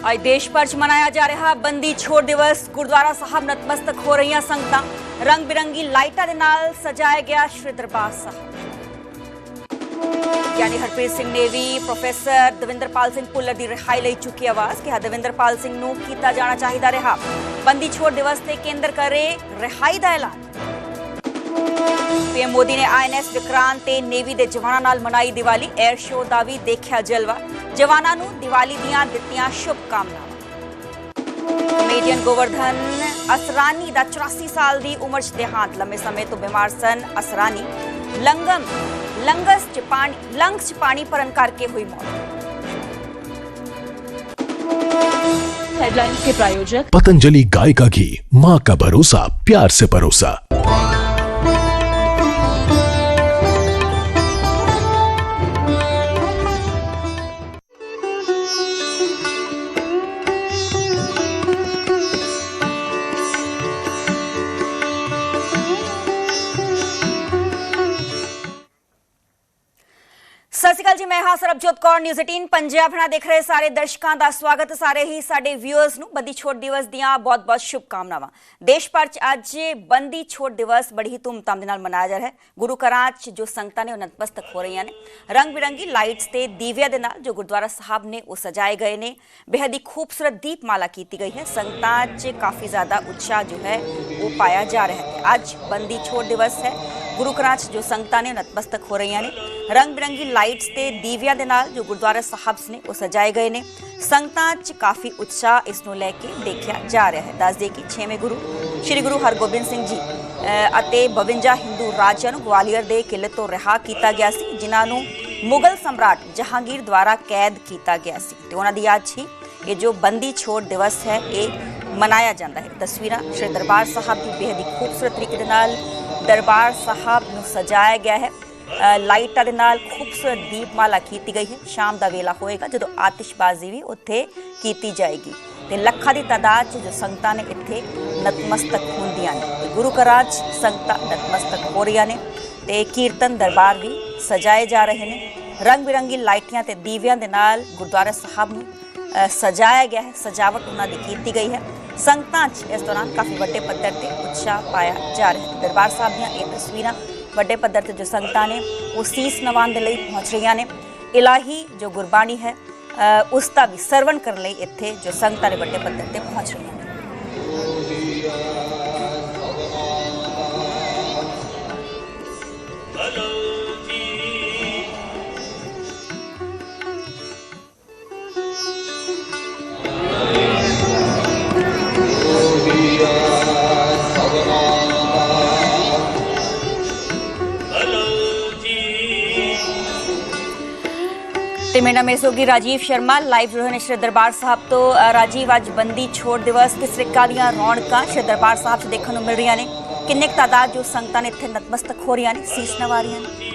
ਅੱਜ ਦੇਸ਼ ਭਰ 'ਚ ਮਨਾਇਆ ਜਾ ਰਿਹਾ ਬੰਦੀ ਛੋੜ ਦਿਵਸ। ਗੁਰਦੁਆਰਾ ਸਾਹਿਬ ਨਤਮਸਤਕ ਹੋ ਰਹੀਆਂ ਸੰਗਤਾਂ। ਰੰਗ ਬਿਰੰਗੀ ਲਾਈਟਾਂ ਦੇ ਨਾਲ ਸਜਾਇਆ ਗਿਆ ਸ਼੍ਰੀ ਦਰਬਾਰ ਸਾਹਿਬ। ਯਾਨੀ ਹਰਪ੍ਰੀਤ ਸਿੰਘ ਨੇ ਵੀ ਪ੍ਰੋਫੈਸਰ ਦਵਿੰਦਰਪਾਲ ਸਿੰਘ ਭੁੱਲਰ ਦੀ ਰਿਹਾਈ ਲਈ ਚੁੱਕੀ ਆਵਾਜ਼ ਕਿਹਾ ਦਵਿੰਦਰਪਾਲ ਸਿੰਘ ਨੂੰ ਕੀਤਾ ਜਾਣਾ ਚਾਹੀਦਾ ਰਿਹਾ। ਬੰਦੀ ਛੋੜ ਦਿਵਸ ਤੇ ਕੇਂਦਰ ਕਰੇ ਰਿਹਾਈ ਦਾ ਐਲਾਨ। ਪੀਐਮ ਮੋਦੀ ਨੇ ਆਈਐਨਐਸ ਵਿਕਰਾਂਤ ਤੇ ਨੇਵੀ ਦੇ ਜਵਾਨਾਂ ਨਾਲ ਮਨਾਈ ਦੀਵਾਲੀ। 에ਅਰ ਸ਼ੋ ਦਾ ਵੀ ਦੇਖਿਆ ਜਲਵਾ। ਜਵਾਨਾਂ ਨੂੰ ਦੀਵਾਲੀ ਦੀਆਂ ਦਿੱਤੀਆਂ ਸ਼ੁਭ ਕਾਮਨਾਵਾਂ ਕਮੇਡੀਅਨ ਗੋਵਰਧਨ ਅਸਰਾਨੀ ਦਾ 84 ਸਾਲ ਦੀ ਉਮਰ 'ਚ ਦੇਹਾਂਤ। ਲੰਮੇ ਸਮੇਂ ਤੋਂ ਬਿਮਾਰ ਸਨ ਅਸਰਾਨੀ। ਲੰਗਮ ਲੰਗਸ 'ਚ ਪਾਣੀ ਲੰਗਸ 'ਚ ਪਾਣੀ ਭਰਨ ਕਰਕੇ ਹੋਈ ਮੌਤ। हेडलाइंस के प्रायोजक पतंजलि गाय का घी माँ का भरोसा प्यार से भरोसा ਕੌਰ ਨਿਊਜ਼ 18 ਪੰਜਾਬ ਨਾਲ ਦੇਖ ਰਹੇ ਸਾਰੇ ਦਰਸ਼ਕਾਂ ਦਾ ਸਵਾਗਤ। ਸਾਰੇ ਹੀ ਸਾਡੇ ਵਿਊਅਰਸ ਨੂੰ ਬੰਦੀ ਛੋੜ ਦਿਵਸ ਦੀਆਂ ਬਹੁਤ-ਬਹੁਤ ਸ਼ੁਭਕਾਮਨਾਵਾਂ। ਦੇਸ਼ ਭਰ 'ਚ ਅੱਜ ਬੰਦੀ ਛੋੜ ਦਿਵਸ ਬੜੀ ਹੀ ਧੂਮਧਾਮ ਦੇ ਨਾਲ ਮਨਾਇਆ ਜਾ ਰਿਹਾ ਹੈ। ਗੁਰੂ ਘਰਾਂ 'ਚ ਜੋ ਸੰਗਤਾਂ ਨੇ ਉਹ ਨਤਮਸਤਕ ਹੋ ਰਹੀਆਂ ਨੇ। ਰੰਗ ਬਿਰੰਗੀ ਲਾਈਟਸ ਤੇ ਦੀਵਿਆਂ ਦੇ ਨਾਲ ਜੋ ਗੁਰਦੁਆਰਾ ਸਾਹਿਬ ਨੇ ਉਹ ਸਜਾਏ ਗਏ ਨੇ। ਬੇहद ਹੀ ਖੂਬਸੂਰਤ ਦੀਪਮਾਲਾ ਕੀਤੀ ਗਈ ਹੈ। ਸੰਗਤਾਂ 'ਚ ਕਾਫੀ ਜ਼ਿਆਦਾ ਉਤਸ਼ਾਹ ਜੋ ਹੈ, ਉਹ ਪਾਇਆ ਜਾ ਰਿਹਾ ਹੈ। ਅੱਜ ਬੰਦੀ ਛੋੜ ਦਿਵਸ ਹੈ। ਗੁਰੂ ਘਰਾਂ 'ਚ ਜੋ ਸੰਗਤਾਂ ਨੇ ਨਤਮਸਤਕ ਹੋ ਰਹੀਆਂ ਨੇ। ਰੰਗ ਬਿਰੰਗੀ ਲਾਈਟਸ ਤੇ ਦੀਵਿਆਂ ਦੇ ਨਾਲ ਜੋ ਗੁਰਦੁਆਰਾ ਸਾਹਿਬ ਨੇ ਉਹ ਸਜਾਏ ਗਏ ਨੇ। ਸੰਗਤਾਂ 'ਚ ਕਾਫੀ ਉਤਸ਼ਾਹ ਇਸ ਨੂੰ ਲੈ ਕੇ ਦੇਖਿਆ ਜਾ ਰਿਹਾ ਹੈ। ਦੱਸ ਦੇ ਕਿ 6ਵੇਂ ਗੁਰੂ, ਸ੍ਰੀ ਗੁਰੂ ਹਰਗੋਬਿੰਦ ਸਿੰਘ ਜੀ ਅਤੇ 52 ਹਿੰਦੂ ਰਾਜਿਆਂ ਨੂੰ ਗਵਾਲੀਅਰ ਦੇ ਕਿਲੇ ਤੋਂ ਰਿਹਾ ਕੀਤਾ ਗਿਆ ਸੀ, ਜਿਨ੍ਹਾਂ ਨੂੰ ਮੁਗਲ ਸਮਰਾਟ ਜਹਾਂਗੀਰ ਦੁਆਰਾ ਕੈਦ ਕੀਤਾ ਗਿਆ ਸੀ। ਤੇ ਉਹਨਾਂ ਦੀ ਯਾਦ 'ਚ ਹੀ ਇਹ ਜੋ ਬੰਦੀ ਛੋੜ ਦਿਵਸ ਹੈ, ਇਹ ਮਨਾਇਆ ਜਾਂਦਾ ਹੈ। ਤਸਵੀਰਾਂ ਸ਼੍ਰੀ ਦਰਬਾਰ ਸਾਹਿਬ ਦੀ ਬੇहद ਹੀ ਖੂਬਸੂਰਤ ਤਰੀਕੇ ਦੇ ਨਾਲ ਦਰਬਾਰ ਸਾਹਿਬ ਨੂੰ ਸਜਾਇਆ ਗਿਆ ਹੈ। ਲਾਈਟਾਂ ਦੇ ਨਾਲ ਖੂਬਸੂਰਤ ਦੀਪਮਾਲਾ ਕੀਤੀ ਗਈ ਹੈ। ਸ਼ਾਮ ਦਾ ਵੇਲਾ ਹੋਏਗਾ ਜਦੋਂ ਆਤਿਸ਼ਬਾਜ਼ੀ ਵੀ ਉੱਥੇ ਕੀਤੀ ਜਾਏਗੀ। ਤੇ ਲੱਖਾਂ ਦੀ ਤਾਦਾਦ 'ਚ ਜੋ ਸੰਗਤਾਂ ਨੇ ਇੱਥੇ ਨਤਮਸਤਕ ਹੁੰਦੀਆਂ ਨੇ। ਤੇ ਗੁਰੂ ਘਰਾਂ 'ਚ ਸੰਗਤਾਂ ਨਤਮਸਤਕ ਹੋ ਰਹੀਆਂ ਨੇ ਤੇ ਕੀਰਤਨ ਦਰਬਾਰ ਵੀ ਸਜਾਏ ਜਾ ਰਹੇ ਨੇ। ਰੰਗ ਬਿਰੰਗੀ ਲਾਈਟਾਂ ਤੇ ਦੀਵਿਆਂ ਦੇ ਨਾਲ ਗੁਰਦੁਆਰਾ ਸਾਹਿਬ ਨੂੰ ਸਜਾਇਆ ਗਿਆ ਹੈ। ਸਜਾਵਟ ਉਹਨਾਂ ਦੀ ਕੀਤੀ ਗਈ ਹੈ। ਸੰਗਤਾਂ 'ਚ ਇਸ ਦੌਰਾਨ ਕਾਫੀ ਵੱਡੇ ਪੱਧਰ ਤੇ ਉਤਸ਼ਾਹ ਪਾਇਆ ਜਾ ਰਿਹਾ ਹੈ। ਦਰਬਾਰ ਸਾਹਿਬ ਦੀਆਂ ਇਹ ਤਸਵੀਰਾਂ ਵੱਡੇ ਪੱਧਰ ਤੇ ਜੋ ਸੰਗਤਾਂ ਨੇ ਉਹ ਸੀਸ ਨਵਾਉਣ ਦੇ ਲਈ ਪਹੁੰਚ ਰਹੀਆਂ ਨੇ। ਇਲਾਹੀ ਜੋ ਗੁਰਬਾਣੀ ਹੈ ਉਸ ਦਾ ਵੀ ਸਰਵਣ ਕਰਨ ਲਈ ਇੱਥੇ ਜੋ ਸੰਗਤਾਂ ਨੇ ਵੱਡੇ ਪੱਧਰ ਤੇ ਪਹੁੰਚ ਰਹੀਆਂ ਨੇ। ਤੇ ਮੇਰਾ ਨਾਮ ਹੈ ਸੋਗੀ ਰਾਜੀਵ ਸ਼ਰਮਾ ਲਾਈਵ ਜੋ ਹੈ ਸ਼੍ਰੀ ਦਰਬਾਰ ਸਾਹਿਬ ਤੋਂ ਰਾਜੀਵ ਅੱਜ ਬੰਦੀ ਛੋੜ ਦਿਵਸ, ਕਿਸ ਤਰੀਕਾ ਦੀਆਂ ਰੌਣਕਾਂ ਸ਼੍ਰੀ ਦਰਬਾਰ ਸਾਹਿਬ 'ਚ ਦੇਖਣ ਨੂੰ ਮਿਲ ਰਹੀਆਂ ਨੇ? ਕਿੰਨੇ ਕੁ ਤਾਦਾਦ ਜੋ ਸੰਗਤਾਂ ਨੇ ਇੱਥੇ ਨਤਮਸਤਕ ਹੋ ਰਹੀਆਂ ਨੇ? ਸੀਸ ਨਵਾ ਰਹੀਆਂ ਨੇ।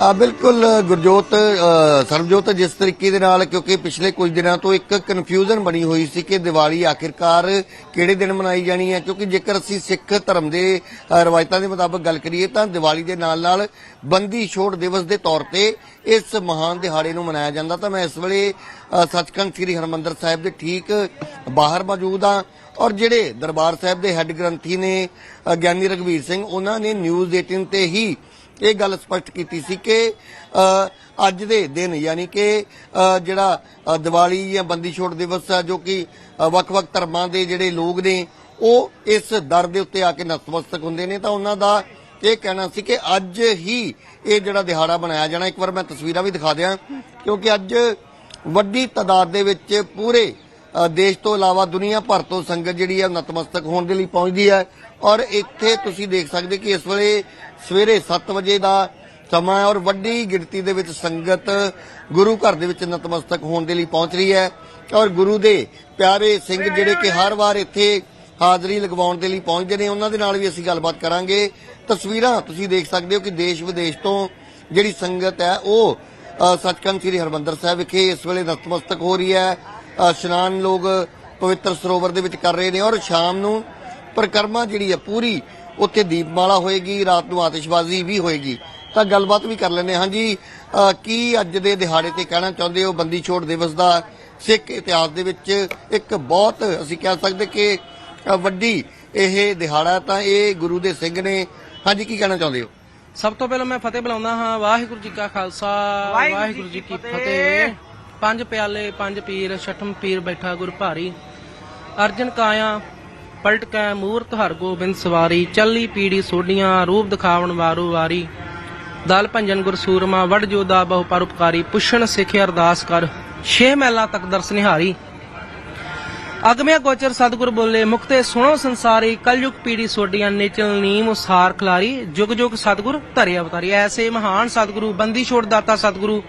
ਆ ਬਿਲਕੁਲ ਗੁਰਜੋਤ ਅ, ਸਰਬਜੋਤ ਜਿਸ ਤਰੀਕੇ ਦੇ ਨਾਲ ਕਿਉਂਕਿ ਪਿਛਲੇ ਕੁਝ ਦਿਨਾਂ ਤੋਂ ਇੱਕ ਕਨਫਿਊਜ਼ਨ ਬਣੀ ਹੋਈ ਸੀ ਕਿ ਦੀਵਾਲੀ ਆਖਿਰਕਾਰ ਕਿਹੜੇ ਦਿਨ ਮਨਾਈ ਜਾਣੀ ਹੈ। ਕਿਉਂਕਿ ਜੇਕਰ ਅਸੀਂ ਸਿੱਖ ਧਰਮ ਦੇ ਅ, ਰਵਾਇਤਾਂ ਦੇ ਮੁਤਾਬਕ ਗੱਲ ਕਰੀਏ ਤਾਂ ਦੀਵਾਲੀ ਦੇ ਨਾਲ ਨਾਲ ਬੰਦੀ ਛੋੜ ਦਿਵਸ ਦੇ ਤੌਰ ਤੇ ਇਸ ਮਹਾਨ ਦਿਹਾੜੇ ਨੂੰ ਮਨਾਇਆ ਜਾਂਦਾ। ਤਾਂ ਮੈਂ ਇਸ ਵੇਲੇ ਸੱਚਖੰਡ ਸ੍ਰੀ ਹਰਮੰਦਰ ਸਾਹਿਬ ਦੇ ਠੀਕ ਬਾਹਰ ਮੌਜੂਦ ਹਾਂ ਔਰ ਜਿਹੜੇ ਦਰਬਾਰ ਸਾਹਿਬ ਦੇ ਹੈੱਡ ਗ੍ਰੰਥੀ ਨੇ ਗਿਆਨੀ ਰਘਵੀਰ ਸਿੰਘ ਉਹਨਾਂ ਨੇ ਨਿਊਜ਼ 18 ਤੇ ਹੀ ਇਹ ਗੱਲ ਸਪਸ਼ਟ ਕੀਤੀ ਸੀ ਕਿ ਅੱਜ ਦੇ ਦਿਨ ਯਾਨੀ ਕਿ ਜਿਹੜਾ ਦੀਵਾਲੀ ਜਾਂ ਬੰਦੀ ਛੋੜ ਦਿਵਸ ਹੈ ਜੋ ਕਿ ਵੱਖ-ਵੱਖ ਧਰਮਾਂ ਦੇ ਜਿਹੜੇ ਲੋਕ ਨੇ, ਉਹ ਇਸ ਦਰ ਦੇ ਉੱਤੇ ਆ ਕੇ ਨਤਮਸਤਕ ਹੁੰਦੇ ਨੇ, ਤਾਂ ਉਹਨਾਂ ਦਾ ਇਹ ਕਹਿਣਾ ਸੀ ਕਿ ਅੱਜ ਹੀ ਇਹ ਜਿਹੜਾ ਦਿਹਾੜਾ ਬਣਾਇਆ ਜਾਣਾ। ਇੱਕ ਵਾਰ ਮੈਂ ਤਸਵੀਰਾਂ ਵੀ ਦਿਖਾ ਦਿਆਂ, ਕਿਉਂਕਿ ਅੱਜ ਵੱਡੀ ਤਾਦਾਦ ਦੇ ਵਿੱਚ ਪੂਰੇ ਦੇਸ਼ ਤੋਂ ਇਲਾਵਾ ਦੁਨੀਆ ਭਰ ਤੋਂ ਸੰਗਤ ਜਿਹੜੀ ਹੈ ਨਤਮਸਤਕ ਹੋਣ ਦੇ ਲਈ ਪਹੁੰਚਦੀ ਹੈ। ਔਰ ਇੱਥੇ ਤੁਸੀਂ ਦੇਖ ਸਕਦੇ ਕਿ ਇਸ ਵੇਲੇ ਸਵੇਰੇ 7 ਵਜੇ ਦਾ ਸਮਾਂ ਔਰ ਵੱਡੀ ਗਿਣਤੀ ਦੇ ਵਿੱਚ ਸੰਗਤ ਗੁਰੂ ਘਰ ਦੇ ਵਿੱਚ ਨਤਮਸਤਕ ਹੋਣ ਦੇ ਲਈ ਪਹੁੰਚ ਰਹੀ ਹੈ ਔਰ ਗੁਰੂ ਦੇ ਪਿਆਰੇ ਸਿੰਘ ਜਿਹੜੇ ਕਿ ਹਰ ਵਾਰ ਇੱਥੇ ਹਾਜ਼ਰੀ ਲਗਵਾਉਣ ਦੇ ਲਈ ਪਹੁੰਚਦੇ ਨੇ ਉਹਨਾਂ ਦੇ ਨਾਲ ਵੀ ਅਸੀਂ ਗੱਲਬਾਤ ਕਰਾਂਗੇ। ਤਸਵੀਰਾਂ ਤੁਸੀਂ ਦੇਖ ਸਕਦੇ ਹੋ ਕਿ ਦੇਸ਼ ਵਿਦੇਸ਼ ਤੋਂ ਜਿਹੜੀ ਸੰਗਤ ਹੈ ਉਹ ਅ, ਸੱਚਖੰਡ ਸ੍ਰੀ ਹਰਮੰਦਰ ਸਾਹਿਬ ਵਿਖੇ ਇਸ ਵੇਲੇ ਨਤਮਸਤਕ ਹੋ ਰਹੀ ਹੈ। ਇਸ਼ਨਾਨ ਲੋਕ ਪਵਿੱਤਰ ਸਰੋਵਰ ਦੇ ਵਿੱਚ ਕਰ ਰਹੇ ਨੇ ਔਰ ਸ਼ਾਮ ਨੂੰ ਪਰਿਕਰਮਾ ਜਿਹੜੀ ਹੈ ਪੂਰੀ ਉੱਥੇ ਦੀਪਮਾਲਾ ਹੋਏਗੀ ਰਾਤ ਨੂੰ ਆਤਿਸ਼ਬਾਜ਼ੀ ਵੀ ਹੋਏਗੀ। ਤਾਂ ਗੱਲਬਾਤ ਵੀ ਕਰ ਹਾਂ ਹਾਂਜੀ ਕੀ ਅੱਜ ਦੇ ਦਿਹਾੜੇ ਤੇ ਕਹਿਣਾ ਚਾਹੁੰਦੇ ਹੋ? ਬੰਦੀ ਛੋੜ ਦਿਵਸ ਦਾ ਸਿੱਖ ਇਤਿਹਾਸ ਦੇ ਵਿੱਚ ਇੱਕ ਬਹੁਤ ਅਸੀਂ ਕਹਿ ਸਕਦੇ ਕਿ ਵੱਡੀ ਇਹ ਦਿਹਾੜਾ ਤਾਂ ਇਹ ਗੁਰੂ ਦੇ ਸਿੰਘ ਨੇ। ਹਾਂਜੀ ਕੀ ਕਹਿਣਾ ਚਾਹੁੰਦੇ ਹੋ? ਸਭ ਤੋਂ ਪਹਿਲਾਂ ਮੈਂ ਫਤਿਹ ਬੁਲਾਉਂਦਾ ਹਾਂ। ਵਾਹਿਗੁਰੂ ਜੀ ਕਾ ਖਾਲਸਾ ਵਾਹਿਗੁਰੂ ਜੀ ਕੀ ਫਤਿਹ। ਪੰਜ ਪਿਆਲੇ ਪੰਜ ਪੀਰ ਛਠਮ ਪੀਰ ਬੈਠਾ ਗੁਰ ਭਾਰੀ ਅਰਜਨ ਕਾਇਆ ਪਲਟ ਕੈ ਮੂਰਤ ਹਰ ਗੋਬਿੰਦ ਸਵਾਰੀ, ਚੱਲੀ ਪੀੜੀ ਸੋਡੀਆਂ ਰੂਪ ਦਿਖਾਵਣ ਵਾਰੂ ਵਾਰੀ। ਦਲ ਭੰਜਨ ਗੁਰ ਸੂਰਮਾ ਵਡ ਜੋਦਾ ਬਹੁ ਪਰਉਪਕਾਰੀ ਪੁੱਛਣ ਸਿੱਖ ਅਰਦਾਸ ਕਰ, ਛੇ ਮਹਿਲਾ ਤੱਕ ਦਰਸ ਨਿਹਾਰੀ। ਅਗਮਿਆ ਗੋਚਰ ਸਤਿਗੁਰ ਬੋਲੇ ਮੁਕਤੇ ਸੁਣੋ ਸੰਸਾਰੀ, ਕਲਯੁਗ ਪੀੜੀ ਸੋਡੀਆਂ ਨਿਚਲ ਨੀਮ ਉਸਾਰ ਖਲਾਰੀ। ਜੁਗ ਜੁਗ ਸਤਿਗੁਰ ਧਰੇ ਅਵਤਾਰੀ। ਐਸੇ ਮਹਾਨ ਸਤਿਗੁਰੂ, ਬੰਦੀ ਛੋੜ ਦਾਤਾ ਸਤਿਗੁਰੂ।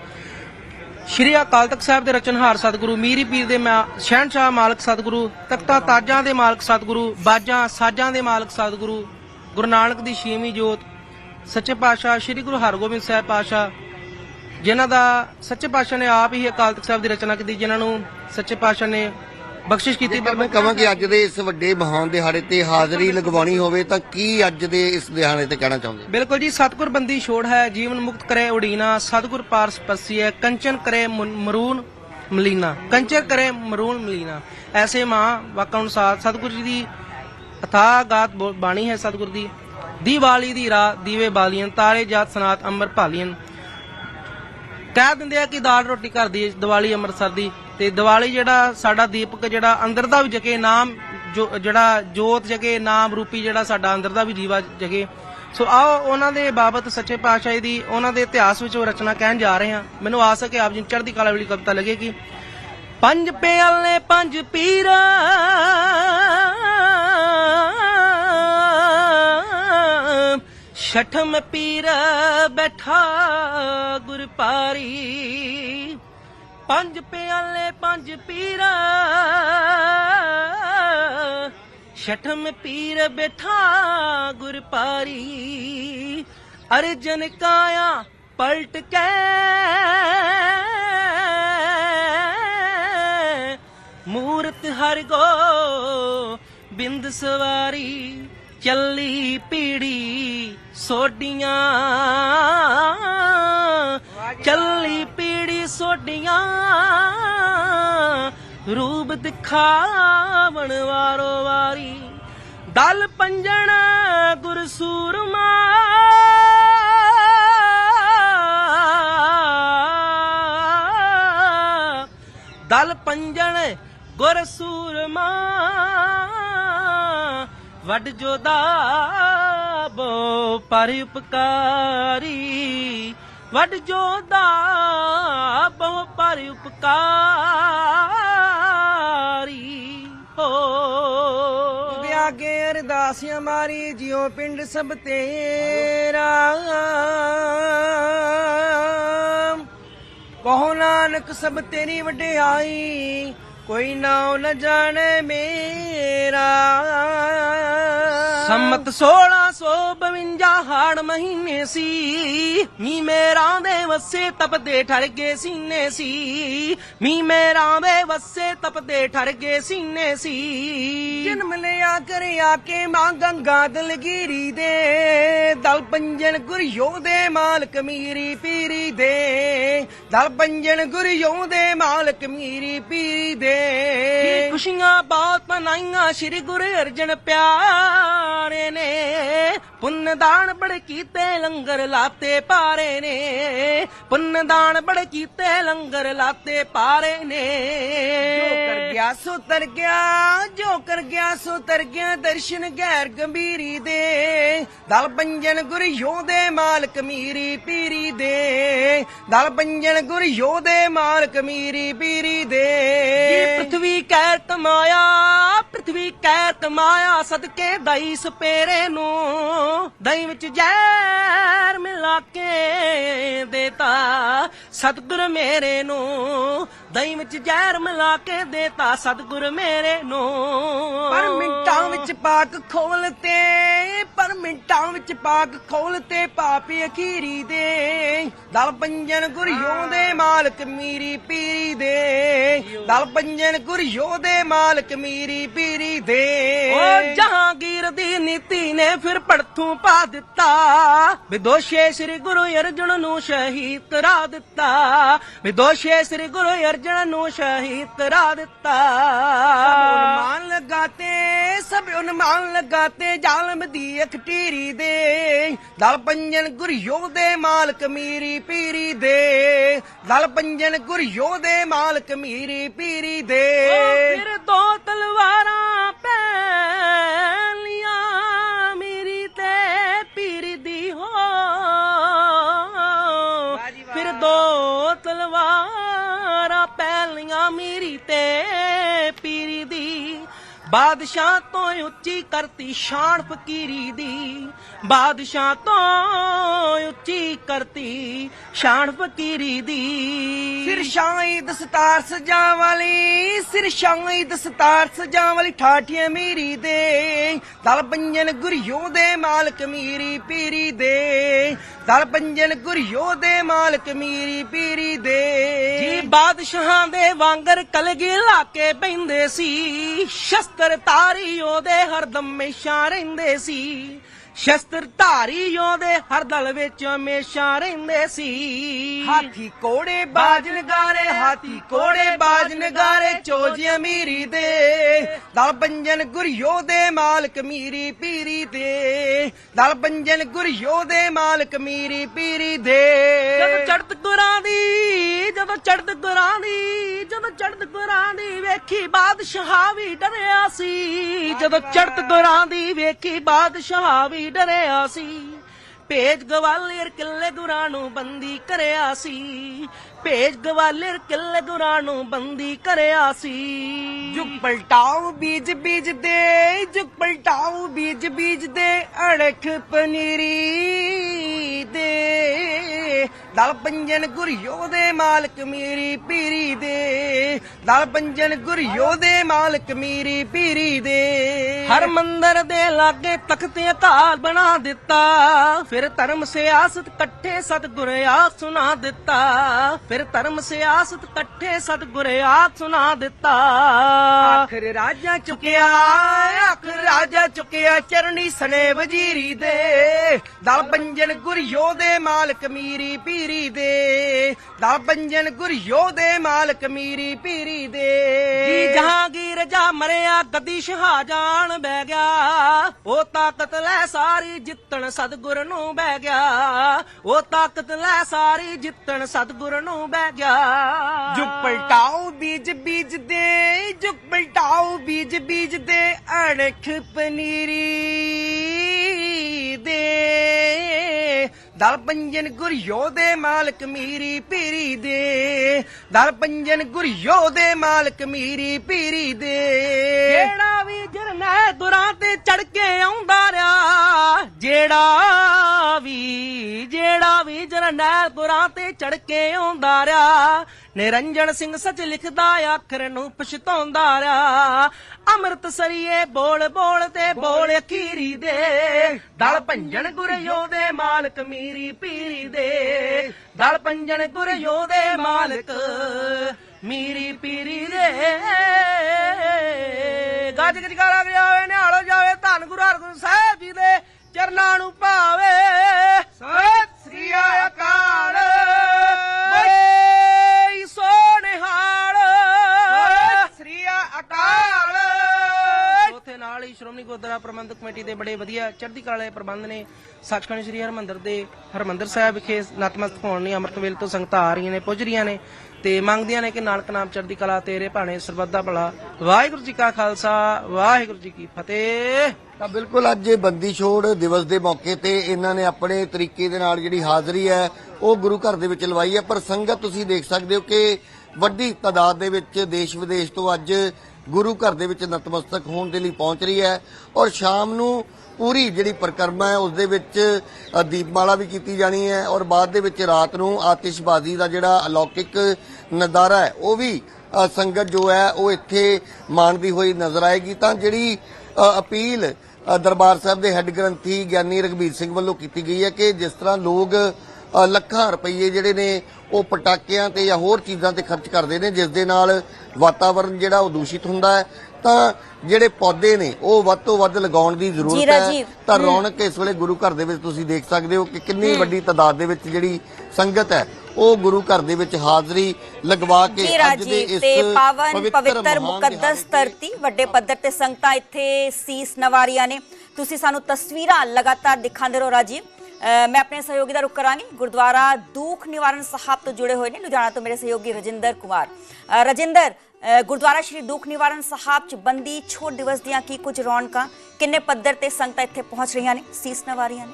ਸ਼੍ਰੀ ਅਕਾਲ ਤਖਤ ਸਾਹਿਬ ਦੇ ਰਚਨਹਾਰ ਸਤਿਗੁਰੂ ਮੀਰੀ ਪੀਰ ਦੇ ਮਾ- ਸ਼ਹਿਨਸ਼ਾਹ ਮਾਲਕ ਸਤਿਗੁਰੂ, ਤਖਤਾ ਤਾਜਾਂ ਦੇ ਮਾਲਕ ਸਤਿਗੁਰੂ, ਬਾਜਾਂ ਸਾਜਾਂ ਦੇ ਮਾਲਕ ਸਤਿਗੁਰੂ, ਗੁਰੂ ਨਾਨਕ ਦੀ ਛੇਵੀਂ ਜੋਤ, ਸੱਚੇ ਪਾਤਸ਼ਾਹ ਸ਼੍ਰੀ ਗੁਰੂ ਹਰਗੋਬਿੰਦ ਸਾਹਿਬ ਪਾਤਸ਼ਾਹ, ਜਿਨ੍ਹਾਂ ਦਾ ਸੱਚੇ ਪਾਤਸ਼ਾਹ ਨੇ ਆਪ ਹੀ ਅਕਾਲ ਤਖਤ ਸਾਹਿਬ ਦੀ ਰਚਨਾ ਕੀਤੀ, ਜਿਨ੍ਹਾਂ ਨੂੰ ਸੱਚੇ ਪਾਤਸ਼ਾਹ ਨੇ ਬਖਸ਼ਿਸ਼ ਕੀਤੀ ਜੇਕਰ ਮੈਂ ਕਹਾਂ ਕਿ ਅੱਜ ਦੇ ਇਸ ਵੱਡੇ ਮਹਾਨ ਦਿਹਾੜੇ ਤੇ ਹਾਜ਼ਰੀ ਲਗਵਾਉਣੀ ਹੋਵੇ ਤਾਂ ਕੀ ਅੱਜ ਦੇ ਇਸ ਦਿਹਾੜੇ ਤੇ ਕਹਿਣਾ ਚਾਹੁੰਦੇ ਬਿਲਕੁਲ ਜੀ, ਸਤਿਗੁਰ ਬੰਦੀ ਛੋੜ ਹੈ, ਜੀਵਨ ਮੁਕਤ ਕਰੇ ਉਡੀਨਾ, ਸਤਿਗੁਰ ਪਾਰਸ ਪਸੀਏ ਕੰਚਨ ਕਰੇ ਮਰੂਨ ਮਲੀਨਾ, ਕੰਚਨ ਕਰੇ ਮਰੂਨ ਮਲੀਨਾ। ਐਸੇ ਮਾਂ ਵਾਕਾਂ ਅਨੁਸਾਰ ਸਤਿਗੁਰ ਜੀ ਦੀ ਅਥਾਹ ਬਾਣੀ ਹੈ ਸਤਿਗੁਰ ਦੀ। ਦੀਵਾਲੀ ਦੀ ਰਾਤ ਦੀਵੇ ਬਾਲੀਆਂ, ਤਾਰੇ ਜਾਤ ਸਨਾਤ ਅੰਮ੍ਰਿਤ ਭਾਲੀਆਂ। ਕਹਿ ਦਿੰਦੇ ਆ ਕਿ ਦਾਲ ਰੋਟੀ ਘਰ ਦੀ, ਦੀਵਾਲੀ ਅੰਮ੍ਰਿਤਸਰ ਦੀ। ਤੇ ਦੀਵਾਲੀ ਜਿਹੜਾ ਸਾਡਾ ਦੀਪਕ ਜਿਹੜਾ ਅੰਦਰ ਦਾ ਵੀ ਜਗੇ, ਨਾਮ ਜੋ, ਜਿਹੜਾ ਜੋਤ ਜਗੇ, ਨਾਮ ਰੂਪੀ ਜਿਹੜਾ ਸਾਡਾ ਅੰਦਰ ਦਾ ਵੀ ਜੀਵਾ ਜਗੇ। ਸੋ ਆਓ ਉਹਨਾਂ ਦੇ ਬਾਬਤ ਸੱਚੇ ਪਾਤਸ਼ਾਹ ਦੀ ਉਹਨਾਂ ਦੇ ਇਤਿਹਾਸ ਵਿੱਚ ਉਹ ਰਚਨਾ ਕਹਿਣ ਜਾ ਰਹੇ ਹਾਂ। ਮੈਨੂੰ ਆਸ ਹੈ ਕਿ ਆਪ ਜੀ ਨੂੰ ਚੜ੍ਹਦੀ ਕਲਾ ਵਾਲੀ ਕਵਿਤਾ ਲੱਗੇਗੀ। ਪੰਜ ਪਿਆਲੇ ਪੰਜ ਪੀਰਾ, ਛਠਮ ਪੀਰ ਬੈਠਾ ਗੁਰਪਾਰੀ ਪੰਜ ਪਿਆਲੇ ਪੰਜ ਪੀਰਾ। ਛਠਮ ਪੀਰ ਬੈਠਾ ਗੁਰ ਪਾਰੀ। ਅਰਜਨ ਕਾਇਆ ਪਲਟ ਕੇ। ਮੂਰਤ ਹਰ ਗੋ ਬਿੰਦ ਸਵਾਰੀ। ਚੱਲੀ ਪੀੜੀ ਸੋਡੀਆਂ ਚੱਲੀ ਪੀੜੀ ਸੋਡੀਆਂ ਰੂਪ ਦਿਖਾਵਣ ਵਾਰੋ ਵਾਰੀ। ਦਲ ਪੰਜਣ ਗੁਰਸੂਰਮਾ ਦਲ ਪੰਜਣ ਗੁਰ ਸੂਰਮਾ ਵੱਡ ਜੋਦਾ ਬੋ ਪਰ ਉਪਕਾਰੀ ਵੱਡ ਜੋਦਾ ਬੋ ਪਰ ਉਪਕਾਰੀ ਹੋ। ਵਿਆਗੇ ਅਰਦਾਸੀਆਂ ਮਾਰੀ ਜਿਉ ਪਿੰਡ ਸਭ ਤੇਰਾ। ਕਹੋ ਨਾਨਕ ਸਭ ਤੇਰੀ ਵਡਿਆਈ ਕੋਈ ਨਾਉ ਨ ਜਾਣੇ ਮੇਰਾ। ਸੰਮਤ 1652 ਹਾੜ ਮਹੀਨੇ ਸੀ। ਮੀ ਮੇਰਾ ਦੇ ਵਸੇ ਤਪਦੇ ਠਰ ਗਏ ਸੀਨੇ ਸੀ। ਮੀ ਮੇਰਾ ਦੇ ਵਸੇ ਤਪਦੇ ਠਰ ਗਏ ਸੀਨੇ ਸੀ। ਜਨਮ ਲਿਆ ਕਰ ਕੇ ਮਾਂ ਗੰਗਾ ਦਲਗੀਰੀ ਦੇ। ਦਲ ਪੰਜਨ ਗੁਰ ਦੇ ਮਾਲਕ ਮੀਰੀ ਪੀਰੀ ਦੇ। ਦਲ ਪੰਜਨ ਗੁਰ ਦੇ ਮਾਲਕ ਮੀਰੀ ਪੀਰੀ ਦੇ। ਖੁਸ਼ੀਆਂ ਬਹੁਤ ਮਨਾਈਆਂ, ਸ੍ਰੀ ਗੁਰੂ ਅਰਜਨ ਪਿਆਰੇ ਨੇ। ਪੁੰਨ ਦਾਨ ਬੜੇ ਕੀਤੇ, ਲੰਗਰ ਲਾਤੇ ਪਾਰੇ ਨੇ। ਪੁੰਨ ਦਾਨ ਬੜੇ ਕੀਤੇ, ਲੰਗਰ ਲਾਤੇ ਪਾਰੇ ਨੇ। ਜੋ ਕਰ ਗਿਆ, ਸੋ ਤਰ ਗਿਆ, ਜੋ ਕਰ ਗਿਆ, ਸੋ ਤਰ ਗਿਆ, ਦਰਸ਼ਨ ਗੈਰ ਗੰਭੀਰੀ ਦੇ। ਦਲ ਪੰਜਨ ਗੁਰ ਦੇ ਮਾਲਕ ਮੀਰੀ ਪੀਰੀ ਦੇ। ਦਲ ਪੰਜਨ ਗੁਰ ਦੇ ਮਾਲਕ ਮੀਰੀ ਪੀਰੀ ਦੇ। ਪ੍ਰithvi ਕਹਿ ਤਮਾਇਆ ਕੈਤ ਮਾਇਆ ਸਦਕੇ ਦਈ ਸਪੇਰੇ ਨੂੰ, ਦਈ ਵਿੱਚ ਜ਼ਹਿਰ ਮਿਲਾ ਕੇ ਦੇਤਾ ਸਤਗੁਰ ਮੇਰੇ ਨੂੰ। ਦਹੀਂ ਵਿੱਚ ਜ਼ਹਿਰ ਮਿਲਾ ਕੇ ਦੇਤਾ ਸਤਿਗੁਰ ਮੇਰੇ ਨੂੰ। ਪਰ ਮਿੰਟਾਂ ਵਿੱਚ ਪਾਕ ਖੋਲਤੇ ਪਰ ਮਿੰਟਾਂ ਵਿੱਚ ਪਾਕ ਖੋਲਤੇ ਪਾਪੀ ਅਖੀਰੀ ਦੇ। ਦਲ ਪੰਜਨ ਗੁਰਿਓ ਦੇ ਮਾਲਕ ਮੀਰੀ ਪੀਰੀ ਦੇ। ਦਲ ਪੰਜਨ ਗੁਰਿਓ ਦੇ ਮਾਲਕ ਮੀਰੀ ਪੀਰੀ ਦੇ। ਓ ਜਹਾਂਗੀਰ ਦੀ ਨੀਤੀ ਨੇ ਫਿਰ ਪੜਥੂ ਪਾ ਦਿੱਤਾ। ਵਿਦੋਸ਼ੇ ਸ੍ਰੀ ਗੁਰੂ ਅਰਜਨ ਨੂੰ ਸ਼ਹੀਦ ਕਰਾ ਦਿੱਤਾ। ਵਿਦੋਸ਼ੇ ਸ੍ਰੀ ਗੁਰੂ ਅਰਜਨ ਨੂੰ ਸ਼ਹੀਦ ਕਰਾ ਦਿੱਤਾ। ਉਨਮਾਨ ਲਗਾਤੇ, ਸਭ ਉਨਮਾਨ ਲਗਾਤੇ ਜ਼ਾਲਮ ਦੀ ਅਖਟੀਰੀ ਦੇ। ਦਲ ਪੰਜਨ ਗੁਰਿਓ ਦੇ ਮਾਲਕ ਮੀਰੀ ਪੀਰੀ ਦੇ। ਦਲ ਪੰਜਨ ਗੁਰਿਓ ਦੇ ਮਾਲਕ ਮੀਰੀ ਪੀਰੀ ਦੇ। ਫਿਰ ਦੋ ਤਲਵਾਰਾਂ ਪੈਲੀਆਂ ਤੇ ਪੀਰ ਦੀ। ਬਾਦਸ਼ਾਹ ਤੋਂ ਉੱਚੀ ਕਰਤੀ ਸ਼ਾਨ ਫਕੀਰੀ ਦੀ। ਬਾਦਸ਼ਾਹ ਤੋਂ ਉੱਚੀ ਕਰਤੀ ਸ਼ਾਨ ਫਕੀਰੀ ਦੀ। ਸਿਰ ਸ਼ਾਹੀ ਦਸਤਾਰ ਸਜਾ ਵਾਲੀ ਸਿਰ ਸ਼ਾਹੀ ਦਸਤਾਰ ਸਜਾ ਵਾਲੀ ਠਾਠੀਆਂ ਮੇਰੀ ਦੇ। ਦਲ ਪੰਜਨ ਗੁਰਿਓ ਦੇ ਮਾਲਕ ਮੀਰੀ ਪੀਰੀ ਦੇ। ਦਲ ਪੰਜਨ ਗੁਰਿਓ ਦੇ ਮਾਲਕ ਮੀਰੀ ਪੀਰੀ ਦੇ। ਜੀ ਬਾਦਸ਼ਾਹਾਂ ਦੇ ਵਾਂਗਰ ਕਲਗੀ ਲਾ ਕੇ ਬੈੰਦੇ ਸੀ। ਸ਼ਸਤਰ ਧਾਰੀ ਉਹਦੇ ਹਰਦਮ ਹਮੇਸ਼ਾ ਰਹਿੰਦੇ ਸੀ। ਸ਼ਸਤਰ ਧਾਰੀ ਉਹਦੇ ਹਰ ਦਲ ਵਿੱਚ ਹਮੇਸ਼ਾ ਰਹਿੰਦੇ ਸੀ। ਹਾਥੀ ਕੋੜੇ ਬਾਜ ਨਗਾਰੇ ਹਾਥੀ ਕੋੜੇ ਬਾਜ ਨਗਾਰੇ ਚੋਜੀਆਂ ਮੀਰੀ ਦੇ। ਦਲ ਪੰਜਨ ਗੁਰਿਓ ਦੇ ਮਾਲਕ ਮੀਰੀ ਪੀਰੀ ਦੇ। ਦਲ ਪੰਜਨ ਗੁਰਿਓ ਦੇ ਮਾਲਕ ਮੀਰੀ ਪੀਰੀ ਦੇ। ਜਦੋਂ ਚੜਤ ਗੁਰਾਂ ਦੀ ਜਦੋਂ ਚੜਤ ਗੁਰਾਂ ਦੀ ਜਦੋਂ ਚੜਤ ਗੁਰਾਂ ਦੀ ਵੇਖੀ ਬਾਦਸ਼ਾਹ ਵੀ ਡਰਿਆ ਸੀ। ਜਦੋਂ ਚੜਤ ਗੁਰਾਂ ਦੀ ਵੇਖੀ ਬਾਦਸ਼ਾਹ ਵੀ ਡਰਿਆ ਸੀ। ਭੇਜ ਗਵਾਲੀਅਰ ਕਿੱਲੇ ਗੁਰਾਂ ਨੂੰ ਬੰਦੀ ਕਰਿਆ ਸੀ। ਭੇਜ ਗਵਾਲੀਅਰ ਕਿੱਲੇ ਗੁਰਾਂ ਨੂੰ ਬੰਦੀ ਕਰਿਆ ਸੀ। ਜੁਗ ਪਲਟਾਓ ਬੀਜ ਬੀਜ ਦੇ ਜੁਗ ਪਲਟਾਓ ਬੀਜ ਬੀਜ ਦੇ ਅੜਖ ਪਨੀਰੀ ਦੇ। ਦਲ ਪੰਜਨ ਗੁਰਿਓ ਦੇ ਮਾਲਕ ਮੇਰੀ ਪੀਰੀ ਦੇ। ਦਲ ਪੰਜਨ ਗੁਰਿਓ ਦੇ ਮਾਲਕ ਮੇਰੀ ਪੀਰੀ ਦੇ। ਹਰ ਮੰਦਰ ਦੇ ਲਾਗੇ ਤਖਤ ਅਕਾਲ ਬਣਾ ਦਿੱਤਾ। ਫਿਰ ਧਰਮ ਸਿਆਸਤ ਇਕੱਠੇ ਸਤਿਗੁਰ ਆਪ ਸੁਣਾ ਦਿੱਤਾ। ਫਿਰ ਧਰਮ ਸਿਆਸਤ ਇਕੱਠੇ ਸਤਿਗੁਰ ਆਪ ਸੁਣਾ ਦਿੱਤਾ। ਆਖਰ ਰਾਜਾ ਚੁੱਕਿਆ, ਆਖਰ ਚੁੱਕਿਆ ਚਰਣੀ ਸਨੇ ਵਜ਼ੀਰੀ ਦੇ। ਦਲ ਪੰਜਨ ਗੁਰਿਓ ਦੇ ਮਾਲਕ ਮੀਰੀ ਪੀਰੀ ਦੇ। ਦਲ ਪੰਜਨ ਗੁਰਿਓ ਦੇ ਮਾਲਕ ਮੀਰੀ ਪੀਰੀ ਦੇ। ਜੀ ਜਹਾਂਗੀਰ ਜਾ ਮਰਿਆ ਗੱਦੀ ਸ਼ਹਾਜਾਨ ਬਹਿ ਗਿਆ। ਉਹ ਤਾਕਤ ਲੈ ਸਾਰੀ ਜਿੱਤਣ ਸਤਿਗੁਰ ਨੂੰ ਬਹਿ ਗਿਆ। ਉਹ ਤਾਕਤ ਲੈ ਸਾਰੀ ਜਿੱਤਣ ਸਤਿਗੁਰ ਨੂੰ ਬਹਿ ਗਿਆ। ਜੁਗ ਪਲਟਾਓ ਬੀਜ ਬੀਜ ਦੇ ਜੁਗ ਪਲਟਾਓ ਬੀਜ ਬੀਜ ਦੇ। ਅਣਖ ਪਨੀਰੀ ਦੇ। ਦਲ ਪੰਜਨ ਗੁਰਿਓ ਦੇ ਮਾਲਕ ਮੀਰੀ ਪੀਰੀ ਦੇ। ਦਲ ਪੰਜਨ ਗੁਰਿਓ ਦੇ ਮਾਲਕ ਮੀਰੀ ਪੀਰੀ ਦੇ। ਜਿਹੜਾ ਵੀ ਜਰਨੈ ਦੁਰਾਂ ਤੇ ਚੜ ਕੇ ਆਉਂਦਾ ਜਿਹੜਾ ਵੀ ਤੇ ਚੜ ਕੇ ਆਉਂਦਾ ਰਿਹਾ ਨਿਰੰਜਨ ਸਿੰਘ ਸੱਚ ਲਿਖਦਾ ਅੱਖਰ ਨੂੰ ਪਛਤਾਉਂਦਾ ਰਿਹਾ ਅੰਮ੍ਰਿਤ ਸਰੀਏ ਬੋਲ ਬੋਲ ਤੇ ਬੋਲ ਅਖੀਰੀ ਦੇ। ਦਲ ਭੰਜਨ ਗੁਰਿਓ ਦੇ ਮਾਲਕ ਮੀਰੀ ਪੀਰੀ ਦੇ। ਦਲ ਭੰਜਣ ਗੁਰਿਓ ਦੇ ਮਾਲਕ ਮੀਰੀ ਪੀਰੀ ਦੇ। ਗੱਜ ਗੱਜ ਗਾਲਾ ਜਾਵੇ ਨਿਹਾਲੋ ਜਾਵੇ ਧੰਨ ਗੁਰੂ ਹਰਗੋਬਿੰਦ ਸਾਹਿਬ ਜੀ ਦੇ। ਚਰਨਾਂ ਨੂੰ ਭਾਵੇ। ਸਤਿ ਸ੍ਰੀ ਅਕਾਲ। ਬਈ ਸੋਨਿਹਾਲ ਸਤਿ ਸ੍ਰੀ ਅਕਾਲ। ਨਾਲ ਹੀ ਸ਼੍ਰੋਮਣੀ ਗੁਰਦੁਆਰਾ ਪ੍ਰਬੰਧਕ ਕਮੇਟੀ ਦੇ ਬੜੇ ਵਧੀਆ ਚੜ੍ਹਦੀ ਕਲਾ ਵਾਲੇ ਪ੍ਰਬੰਧ ਨੇ। ਸੱਚਖੰਡ ਸ੍ਰੀ ਹਰਮੰਦਰ ਦੇ ਹਰਮੰਦਰ ਸਾਹਿਬ ਵਿਖੇ ਨਤਮਸਤਕ ਹੋਣ ਲਈ ਅੰਮ੍ਰਿਤ ਤੋਂ ਸੰਗਤਾਂ ਆ ਰਹੀਆਂ ਨੇ, ਪੁੱਜ ਰਹੀਆਂ ਨੇ ਤੇ ਮੰਗਦੀਆਂ ਨੇ ਕਿ ਨਾਨਕ ਨਾਮ ਚੜ੍ਹਦੀ ਕਲਾ ਤੇਰੇ ਭਾਣੇ ਸਰਬੱਤ ਦਾ ਭਲਾ। ਵਾਹਿਗੁਰੂ ਜੀ ਕਾ ਖਾਲਸਾ, ਵਾਹਿਗੁਰੂ ਜੀ ਕੀ ਫਤਿਹ। ਤਾਂ ਬਿਲਕੁਲ ਅੱਜ ਬੰਦੀ ਛੋੜ ਦਿਵਸ ਦੇ ਮੌਕੇ ਤੇ ਇਹਨਾਂ ਨੇ ਆਪਣੇ ਤਰੀਕੇ ਦੇ ਨਾਲ ਜਿਹੜੀ ਹਾਜ਼ਰੀ ਹੈ, ਉਹ ਗੁਰੂ ਘਰ ਦੇ ਵਿੱਚ ਲਵਾਈ ਹੈ। ਪਰ ਸੰਗਤ ਤੁਸੀਂ ਦੇਖ ਸਕਦੇ ਹੋ ਕਿ ਵੱਡੀ ਤਾਦਾਦ ਦੇ ਵਿੱਚ ਦੇਸ਼ ਵਿਦੇਸ਼ ਤੋਂ ਅੱਜ ਗੁਰੂ ਘਰ ਦੇ ਵਿੱਚ ਨਤਮਸਤਕ ਹੋਣ ਦੇ ਲਈ ਪਹੁੰਚ ਰਹੀ ਹੈ ਔਰ ਸ਼ਾਮ ਨੂੰ ਪੂਰੀ ਜਿਹੜੀ ਪਰਿਕਰਮਾ ਹੈ, ਉਸ ਦੇ ਵਿੱਚ ਦੀਪਮਾਲਾ ਵੀ ਕੀਤੀ ਜਾਣੀ ਹੈ ਔਰ ਬਾਅਦ ਦੇ ਵਿੱਚ ਰਾਤ ਨੂੰ ਆਤਿਸ਼ਬਾਜ਼ੀ ਦਾ ਜਿਹੜਾ ਅਲੌਕਿਕ ਨਜ਼ਾਰਾ ਹੈ, ਉਹ ਵੀ ਸੰਗਤ ਜੋ ਹੈ, ਉਹ ਇੱਥੇ ਮਾਣਦੀ ਹੋਈ ਨਜ਼ਰ ਆਏਗੀ। ਤਾਂ ਜਿਹੜੀ ਅਪੀਲ ਦਰਬਾਰ ਸਾਹਿਬ ਦੇ ਹੈੱਡ ਗ੍ਰੰਥੀ ਗਿਆਨੀ ਰਗਵੀਰ ਸਿੰਘ ਵੱਲੋਂ ਕੀਤੀ ਗਈ ਹੈ ਕਿ ਜਿਸ ਤਰ੍ਹਾਂ ਲੋਕ ਲੱਖਾਂ ਰੁਪਏ ਜਿਹੜੇ ਨੇ ਉਹ ਪਟਾਕਿਆਂ ਤੇ ਜਾਂ ਹੋਰ ਚੀਜ਼ਾਂ ਤੇ ਖਰਚ ਕਰਦੇ ਨੇ ਜਿਸ ਦੇ ਨਾਲ ਵਾਤਾਵਰਣ ਜਿਹੜਾ ਉਹ ਦੂਸ਼ਿਤ ਹੁੰਦਾ ਹੈ। ਤਾਂ ਜਿਹੜੇ ਪੌਦੇ ਨੇ ਉਹ ਵੱਧ ਤੋਂ ਵੱਧ ਲਗਾਉਣ ਦੀ ਜ਼ਰੂਰਤ ਹੈ। ਤਾਂ ਰੌਣਕ ਇਸ ਵੇਲੇ ਗੁਰੂ ਘਰ ਦੇ ਵਿੱਚ ਤੁਸੀਂ ਦੇਖ ਸਕਦੇ ਹੋ ਕਿ ਕਿੰਨੀ ਵੱਡੀ ਤਾਦਾਦ ਦੇ ਵਿੱਚ ਜਿਹੜੀ ਸੰਗਤ ਹੈ ਉਹ ਗੁਰੂ ਘਰ ਦੇ ਵਿੱਚ ਹਾਜ਼ਰੀ ਲਗਵਾ ਕੇ ਅੱਜ ਦੇ ਇਸ ਪਾਵਨ ਪਵਿੱਤਰ ਮੁਕੱਦਸ ਧਰਤੀ ਵੱਡੇ ਪੱਧਰ ਤੇ ਸੰਗਤਾਂ ਇੱਥੇ ਸੀਸ ਨਵਾਰੀਆਂ ਨੇ। ਤੁਸੀਂ ਸਾਨੂੰ ਤਸਵੀਰਾਂ ਲਗਾਤਾਰ ਦਿਖਾਉਂਦੇ ਰਹੋ ਰਾਜੀਵ। ਅਹ ਮੈਂ ਆਪਣੇ ਸਹਿਯੋਗੀ ਦਾ ਰੁਕ ਕਰਾਂਗੀ। ਗੁਰਦੁਆਰਾ ਦੁੱਖ ਨਿਵਾਰਨ ਸਾਹਿਬ ਤੋਂ ਜੁੜੇ ਹੋਏ ਨੇ। ਲੁਧਿਆਣਾ ਤੋਂ ਮੇਰੇ ਸਹਿਯੋਗੀ ਰਜਿੰਦਰ ਕੁਮਾਰ। ਰਜਿੰਦਰ ਗੁਰਦੁਆਰਾ ਸ਼੍ਰੀ ਦੁੱਖ ਨਿਵਾਰਨ ਸਾਹਿਬ ਚ ਬੰਦੀ ਛੋਟ ਦਿਵਸ ਦੀਆਂ ਕੀ ਕੁਝ ਰੌਣਕਾਂ? ਕਿੰਨੇ ਪੱਧਰ ਤੇ ਸੰਗਤਾਂ ਇੱਥੇ ਪਹੁੰਚ ਰਹੀਆਂ ਨੇ? ਸੀਸ ਨਵਾਰੀਆਂ ਨੇ।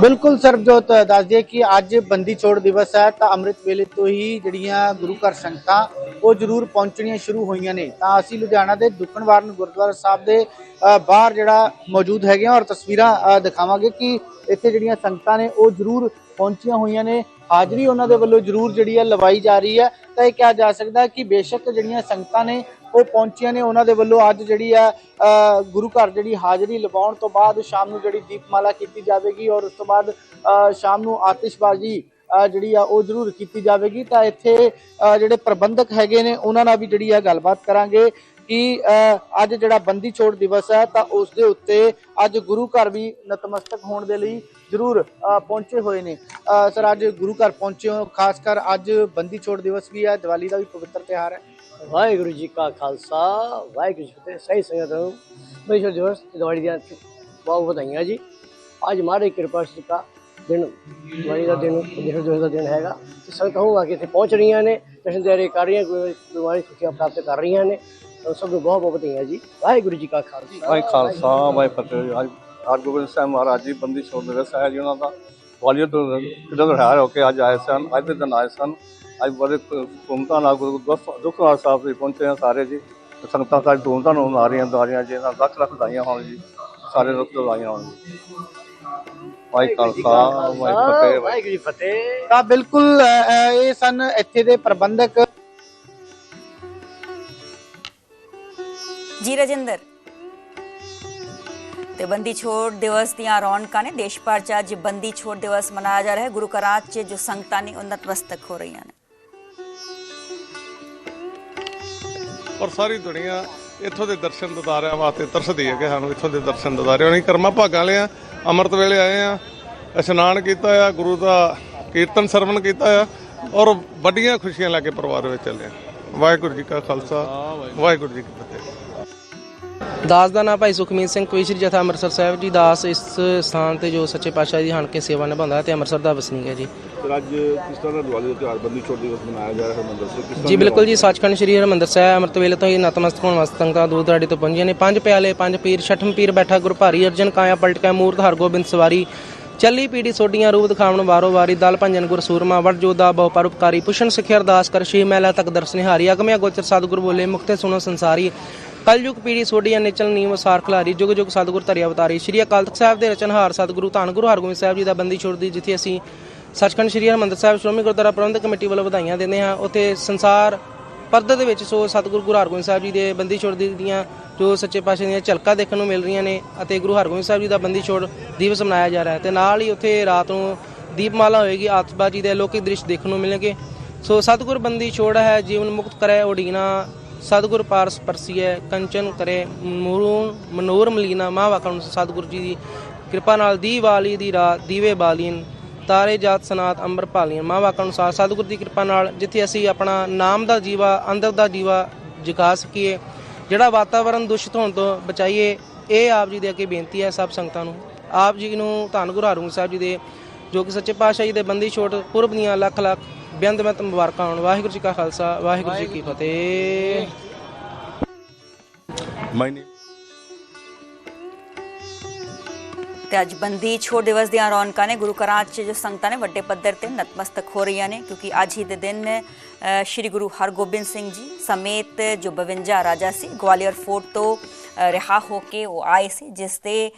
ਬਿਲਕੁਲ ਸਰਬਜੋਤ ਦੱਸ ਦਈਏ ਕਿ ਅੱਜ ਬੰਦੀ ਛੋੜ ਦਿਵਸ ਹੈ ਤਾਂ ਅੰਮ੍ਰਿਤ ਵੇਲੇ ਤੋਂ ਹੀ ਜਿਹੜੀਆਂ ਗੁਰੂ ਘਰ ਸੰਗਤਾਂ ਉਹ ਜ਼ਰੂਰ ਪਹੁੰਚਣੀਆਂ ਸ਼ੁਰੂ ਹੋਈਆਂ ਨੇ। ਤਾਂ ਅਸੀਂ ਲੁਧਿਆਣਾ ਦੇ ਦੁੱਖਣਵਾਰਨ ਗੁਰਦੁਆਰਾ ਸਾਹਿਬ ਦੇ ਅ, ਬਾਹਰ ਜਿਹੜਾ ਮੌਜੂਦ ਹੈਗੇ ਹਾਂ ਔਰ ਤਸਵੀਰਾਂ ਦਿਖਾਵਾਂਗੇ ਕਿ ਇੱਥੇ ਜਿਹੜੀਆਂ ਸੰਗਤਾਂ ਨੇ ਉਹ ਜ਼ਰੂਰ ਪਹੁੰਚੀਆਂ ਹੋਈਆਂ ਨੇ। ਹਾਜ਼ਰੀ ਉਹਨਾਂ ਦੇ ਵੱਲੋਂ ਜ਼ਰੂਰ ਜਿਹੜੀ ਹੈ ਲਵਾਈ ਜਾ ਰਹੀ ਹੈ ਤਾਂ ਇਹ ਕਿਹਾ ਜਾ ਸਕਦਾ ਕਿ ਬੇਸ਼ੱਕ ਜਿਹੜੀਆਂ ਸੰਗਤਾਂ ਨੇ, ਉਹ ਪਹੁੰਚੀਆਂ ਨੇ, ਉਹਨਾਂ ਦੇ ਵੱਲੋਂ ਅੱਜ ਜਿਹੜੀ ਆ ਗੁਰੂ ਘਰ ਜਿਹੜੀ ਹਾਜ਼ਰੀ ਲਵਾਉਣ ਤੋਂ ਬਾਅਦ ਸ਼ਾਮ ਨੂੰ ਜਿਹੜੀ ਦੀਪਮਾਲਾ ਕੀਤੀ ਜਾਵੇਗੀ ਔਰ ਉਸ ਤੋਂ ਬਾਅਦ ਸ਼ਾਮ ਨੂੰ ਆਤਿਸ਼ਬਾਜ਼ੀ ਜਿਹੜੀ ਆ, ਉਹ ਜ਼ਰੂਰ ਕੀਤੀ ਜਾਵੇਗੀ। ਤਾਂ ਇੱਥੇ ਜਿਹੜੇ ਪ੍ਰਬੰਧਕ ਹੈਗੇ ਨੇ, ਉਹਨਾਂ ਨਾਲ ਵੀ ਜਿਹੜੀ ਆ ਗੱਲਬਾਤ ਕਰਾਂਗੇ। ਕਿ ਅੱਜ ਜਿਹੜਾ ਬੰਦੀ ਛੋੜ ਦਿਵਸ ਹੈ, ਤਾਂ ਉਸ ਦੇ ਉੱਤੇ ਅੱਜ ਗੁਰੂ ਘਰ ਵੀ ਨਤਮਸਤਕ ਹੋਣ ਦੇ ਲਈ ਜ਼ਰੂਰ ਪਹੁੰਚੇ ਹੋਏ ਨੇ। ਸਰ, ਅੱਜ ਗੁਰੂ ਘਰ ਪਹੁੰਚੇ ਹੋ, ਖਾਸ ਕਰ ਅੱਜ ਬੰਦੀ ਛੋੜ ਦਿਵਸ ਵੀ ਹੈ, ਦੀਵਾਲੀ ਦਾ ਵੀ ਪਵਿੱਤਰ ਤਿਉਹਾਰ ਹੈ। ਵਾਹਿਗੁਰੂ ਜੀ ਕਾ ਖਾਲਸਾ, ਵਾਹਿਗੁਰੂ ਜੀ ਫਤਿਹ, ਸਹੀ ਸੰਗਤ ਨੂੰ ਬੇਸ਼ੱਕ ਦਿਵਸ ਦੀਵਾਲੀ ਦੀਆਂ ਬਹੁਤ ਵਧਾਈਆਂ ਜੀ। ਅੱਜ ਮਹਾਰਾਜ ਕਿਰਪਾ ਸੀ ਦਿਨ, ਦੀਵਾਲੀ ਦਾ ਦਿਨ ਬੇਸ਼ੱਕ ਦਿਵਸ ਦਾ ਦਿਨ ਹੈਗਾ। ਤੇ ਸੰਗਤ ਹੋਊਗਾ ਕਿ ਇੱਥੇ ਪਹੁੰਚ ਰਹੀਆਂ ਨੇ ਜਸ਼ਨ ਤਿਆਰੀ ਕਰ ਰਹੀਆਂ ਕੋਈ ਦਿਵਾਲੀ ਖੁਸ਼ੀਆਂ ਪ੍ਰਾਪਤ ਕਰ ਰਹੀਆਂ ਨੇ। ਸਭ ਨੂੰ ਬਹੁਤ ਬਹੁਤ ਵਧਾਈਆਂ ਜੀ। ਵਾਹਿਗੁਰੂ ਜੀ ਕਾ ਖਾਲਸਾ। ਵਾਹਿ ਖਾਲਸਾ ਵਾਹਿ ਫਤਿਹ ਅੱਜ ਹਰਗੋਬਿੰਦ ਸਾਹਿਬ ਮਹਾਰਾਜ ਜੀ ਬੰਦੀ ਛੋੜ ਦਿਵਸ ਹੈ ਜੀ ਉਹਨਾਂ ਦਾ। ਵਾਲੀਅਰ ਤੋਂ ਕਿਹੜਾ ਰਿਹਾਰ ਹੋ ਕੇ ਅੱਜ ਆਏ ਸਨ ਅੱਜ ਦੇ ਦਿਨ ਆਏ ਸਨ। ਅੱਜ ਬੜੇ ਧੂਮਧਾਮ ਨਾਲ ਗੁਰੂ ਦੁੱਖ- ਦੁੱਖਨਿਵਾਰਨ ਸਾਹਿਬ ਜੀ ਪਹੁੰਚੇ ਆ ਸਾਰੇ ਜੀ। ਤੇ ਸੰਗਤਾਂ ਸਾਰੇ ਧੂਮਧਾਮ ਨਾਲ ਮਨਾ ਰਹੀਆਂ ਜੀ ਇਹਨਾਂ ਲੱਖ ਲੱਖ ਵਧਾਈਆਂ ਹੋਣ ਜੀ। ਸਾਰੇ ਰੁੱਖ ਵਧਾਈਆਂ ਹੋਣ ਜੀ। ਵਾਹਿ ਖਾਲਸਾ ਵਾਹਿ ਫਤਿਹ ਵਾਹਿ ਵਾਹਿਗੁਰੂ ਜੀ ਫਤਿਹ। ਤਾਂ ਬਿਲਕੁਲ ਅ, ਅ, ਇਹ ਸਨ ਇੱਥੇ ਦੇ ਪ੍ਰਬੰਧਕ ਜੀ ਰਜਿੰਦਰ। ਤੇ ਬੰਦੀ ਛੋੜ ਦਿਵਸ ਦੀਆਂ ਰੌਣਕਾਂ ਨੇ ਦੇਸ਼ ਭਰ 'ਚ ਅੱਜ ਬੰਦੀ ਛੋੜ ਦਿਵਸ ਮਨਾਇਆ ਜਾ ਰਿਹਾ ਹੈ। ਗੁਰੂ ਘਰਾਂ 'ਚ ਜੋ ਸੰਗਤਾਂ ਨੇ ਉਹ ਨਤਮਸਤਕ ਹੋ ਰਹੀਆਂ ਨੇ। ਔਰ ਸਾਰੀ ਦੁਨੀਆ ਇੱਥੋਂ ਦੇ ਦਰਸ਼ਨ ਦਿਦਾਰਿਆਂ ਵਾਸਤੇ ਤਰਸਦੀ ਹੈ ਕਿ ਸਾਨੂੰ ਇੱਥੋਂ ਦੇ ਦਰਸ਼ਨ ਦਿਦਾਰੇ ਹੋਣੀ। ਕਰਮਾ ਭਾਗਾਂ ਵਾਲੇ ਆ ਅੰਮ੍ਰਿਤ ਵੇਲੇ ਆਏ ਆ ਇਸ਼ਨਾਨ ਕੀਤਾ ਆ ਗੁਰੂ ਦਾ ਕੀਰਤਨ ਸਰਵਣ ਕੀਤਾ ਆ ਔਰ ਵੱਡੀਆਂ ਖੁਸ਼ੀਆਂ ਲੈ ਕੇ ਪਰਿਵਾਰ ਵਿੱਚ ਚੱਲੇ ਆ। ਵਾਹਿਗੁਰੂ ਜੀ ਕਾ ਖਾਲਸਾ ਵਾਹਿਗੁਰੂ ਜੀ ਕੀ ਫਤਿਹ। ਦਾਸ ਦਾ ਨਾਮ ਭਾਈ ਸੁਖਮੀਤ ਸਿੰਘ ਕਵੀਸ਼ਰੀ ਜਥਾ ਅੰਮ੍ਰਿਤਸਰ ਸਾਹਿਬ ਜੀ। ਦਾਸ ਇਸ ਸਥਾਨ ਤੇ ਜੋ ਸੱਚੇ ਪਾਤਸ਼ਾਹ ਦੀ ਹਣ ਕੇ ਸੇਵਾ ਨਿਭਾਉਂਦਾ ਤੇ ਅੰਮ੍ਰਿਤਸਰ ਦਾ ਵਸਨੀਕ ਹੈ ਜੀ। ਅੱਜ ਕਿਸ ਤਰ੍ਹਾਂ ਦਾ ਦਿਵਾਲੀ ਦਾ ਤਿਉਹਾਰ ਬੰਦੀ ਛੋੜ ਦਿਵਸ ਮਨਾਇਆ ਜਾ ਰਿਹਾ ਹੈ ਮੰਦਰ ਸੇ ਕਿਸ ਜੀ ਬਿਲਕੁਲ ਜੀ ਸੱਚਖੰਡ ਸ੍ਰੀ ਹਰਿਮੰਦਰ ਸਾਹਿਬ ਅੰਮ੍ਰਿਤ ਵੇਲੇ ਤੋਂ ਹੀ ਨਤਮਸਤਕ ਹੋਣ ਵਾਸਤੇ ਸੰਗਤਾਂ ਦੂਰ ਦਰਾਡੇ ਤੋਂ ਪਹੁੰਚੀਆਂ ਨੇ। ਪੰਜ ਪਿਆਲੇ ਪੰਜ ਪੀਰ ਛਠਮ ਪੀਰ ਬੈਠਾ ਗੁਰ ਭਾਰੀ ਅਰਜਨ ਕਾਇਆ ਪਲਟ ਕੇ ਮੂਰਤ ਹਰਗੋਬਿੰਦ ਸਵਾਰੀ। ਚੱਲੀ ਪੀੜੀ ਸੋਡੀਆਂ ਰੂਪ ਦਿਖਾਵਣ ਵਾਰੋ ਵਾਰੀ ਦਲ ਭੰਜਨ ਗੁਰ ਸੂਰਮਾ ਵੜ ਜੋਦਾ ਬਹੁ ਪਰਉਪਕਾਰੀ ਪੁਸ਼ਨ ਸਿੱਖਿਆ ਅਰਦਾਸ ਕਰ ਛੇ ਮਹਿਲਾ ਤੱਕ ਦਰਸ ਨਿਹਾਰੀ। ਅਗਮਿਆ ਗੋਚਰ ਸਤਿਗੁਰ ਬੋਲੇ ਮੁਕਤੇ ਸੁਣੋ ਸੰਸਾਰੀ। ਕਲਯੁਗ ਪੀੜੀ ਸੋਡੀਆਂ ਨਿਚਲ ਨੀਮ ਸਾਰ ਖਿਲਾਰੀ, ਜੁਗ ਜੁਗ ਸਤਿਗੁਰ ਧਰਿਆ ਅਵਤਾਰੀ ਸ਼੍ਰੀ ਅਕਾਲ ਤਖਤ ਸਾਹਿਬ ਦੇ ਰਚਨਹਾਰ ਸਤਿਗੁਰੂ ਧੰਨ ਗੁਰੂ ਹਰਗੋਬਿੰਦ ਸਾਹਿਬ ਜੀ ਦਾ ਬੰਦੀ ਛੋੜ ਦੀ ਜਿੱਥੇ ਅਸੀਂ ਸੱਚਖੰਡ ਸ਼੍ਰੀ ਹਰਿਮੰਦਰ ਸਾਹਿਬ ਸ਼੍ਰੋਮਣੀ ਗੁਰਦੁਆਰਾ ਪ੍ਰਬੰਧਕ ਕਮੇਟੀ ਵੱਲੋਂ ਵਧਾਈਆਂ ਦਿੰਦੇ ਹਾਂ। ਉੱਥੇ ਸੰਸਾਰ ਪਰਦੇ ਦੇ ਵਿੱਚ ਸੋ ਸਤਿਗੁਰੂ ਗੁਰੂ ਹਰਗੋਬਿੰਦ ਸਾਹਿਬ ਜੀ ਦੇ ਬੰਦੀ ਛੋੜ ਦੀਆਂ, ਜੋ ਸੱਚੇ ਪਾਤਸ਼ਾਹ ਦੀਆਂ ਝਲਕਾਂ ਦੇਖਣ ਨੂੰ ਮਿਲ ਰਹੀਆਂ ਨੇ ਅਤੇ ਗੁਰੂ ਹਰਗੋਬਿੰਦ ਸਾਹਿਬ ਜੀ ਦਾ ਬੰਦੀ ਛੋੜ ਦਿਵਸ ਮਨਾਇਆ ਜਾ ਰਿਹਾ ਹੈ। ਤੇ ਨਾਲ ਹੀ ਉੱਥੇ ਰਾਤ ਨੂੰ ਦੀਪਮਾਲਾ ਹੋਏਗੀ ਆਤਿਸ਼ਬਾਜ਼ੀ ਦੇ ਅਲੌਕਿਕ ਦ੍ਰਿਸ਼ ਦੇਖਣ ਨੂੰ ਮਿਲਣਗੇ। ਸੋ ਸਤਿਗੁਰ ਬੰਦੀ ਛੋੜ ਹੈ, ਜੀਵਨ ਮੁਕਤ ਕਰੈ ਓਡੀਨਾ ਸਤਿਗੁਰ ਪਾਰਸ ਪਰਸੀਐ ਕੰਚਨ ਕਰੇ ਮੂਰੂ ਮਨੋਰ ਮਲੀਨਾ, ਮਹਾਵਾਕਾਂ ਨੂੰ ਸਤਿਗੁਰੂ ਜੀ ਦੀ ਕਿਰਪਾ ਨਾਲ ਦੀ ਦੀਵਾਲੀ ਦੀ ਰਾਤ, ਦੀਵੇ ਬਾਲੀਨ, ਤਾਰੇ ਜਾਤ ਸਨਾਤ ਅੰਬਰ ਭਾਲੀਆਂ ਮਹਾਵਾਕਾਂ ਅਨੁਸਾਰ ਸਤਿਗੁਰ ਦੀ ਕਿਰਪਾ ਨਾਲ ਜਿੱਥੇ ਅਸੀਂ ਆਪਣਾ ਨਾਮ ਦਾ ਜੀਵਾ, ਅੰਦਰ ਦਾ ਜੀਵਾ ਜਗਾ ਸਕੀਏ, ਜਿਹੜਾ ਵਾਤਾਵਰਣ ਦੂਸ਼ਿਤ ਹੋਣ ਤੋਂ ਬਚਾਈਏ, ਇਹ ਆਪ ਜੀ ਦੇ ਅੱਗੇ ਬੇਨਤੀ ਹੈ ਸਭ ਸੰਗਤਾਂ ਨੂੰ। ਆਪ ਜੀ ਨੂੰ ਧੰਨ ਗੁਰੂ ਹਰਗੋਬਿੰਦ ਸਾਹਿਬ ਜੀ ਦੇ, ਜੋ ਕਿ ਸੱਚੇ ਪਾਤਸ਼ਾਹ ਜੀ ਦੇ ਬੰਦੀ ਛੋਟ ਪੁਰਬ ਦੀਆਂ ਲੱਖ ਲੱਖ ਬੇਅੰਤ ਬੇਅੰਤ ਮੁਬਾਰਕਾਂ ਹੋਣ। ਵਾਹਿਗੁਰੂ ਜੀ ਕਾ ਖਾਲਸਾ ਵਾਹਿਗੁਰੂ ਜੀ ਕੀ ਫਤਿਹ। ਤੇ ਅੱਜ ਬੰਦੀ ਛੋੜ ਦਿਵਸ ਦੀਆਂ ਰੌਣਕਾਂ ਨੇ ਗੁਰੂ ਘਰਾਂ 'ਚ ਜੋ ਸੰਗਤਾਂ ਨੇ ਵੱਡੇ ਪੱਧਰ ਤੇ ਨਤਮਸਤਕ ਹੋ ਰਹੀਆਂ ਨੇ ਕਿਉਂਕਿ ਅੱਜ ਹੀ ਦੇ ਦਿਨ ਅ, ਸ਼੍ਰੀ ਗੁਰੂ ਹਰਗੋਬਿੰਦ ਸਿੰਘ ਜੀ ਸਮੇਤ ਜੋ 52 ਰਾਜਾ ਸੀ ਗਵਾਲੀਅਰ ਫੋਰਟ ਤੋਂ ਅ, ਰਿਹਾ ਹੋ ਕੇ ਉਹ ਆਏ ਸੀ ਜਿਸ ਅ,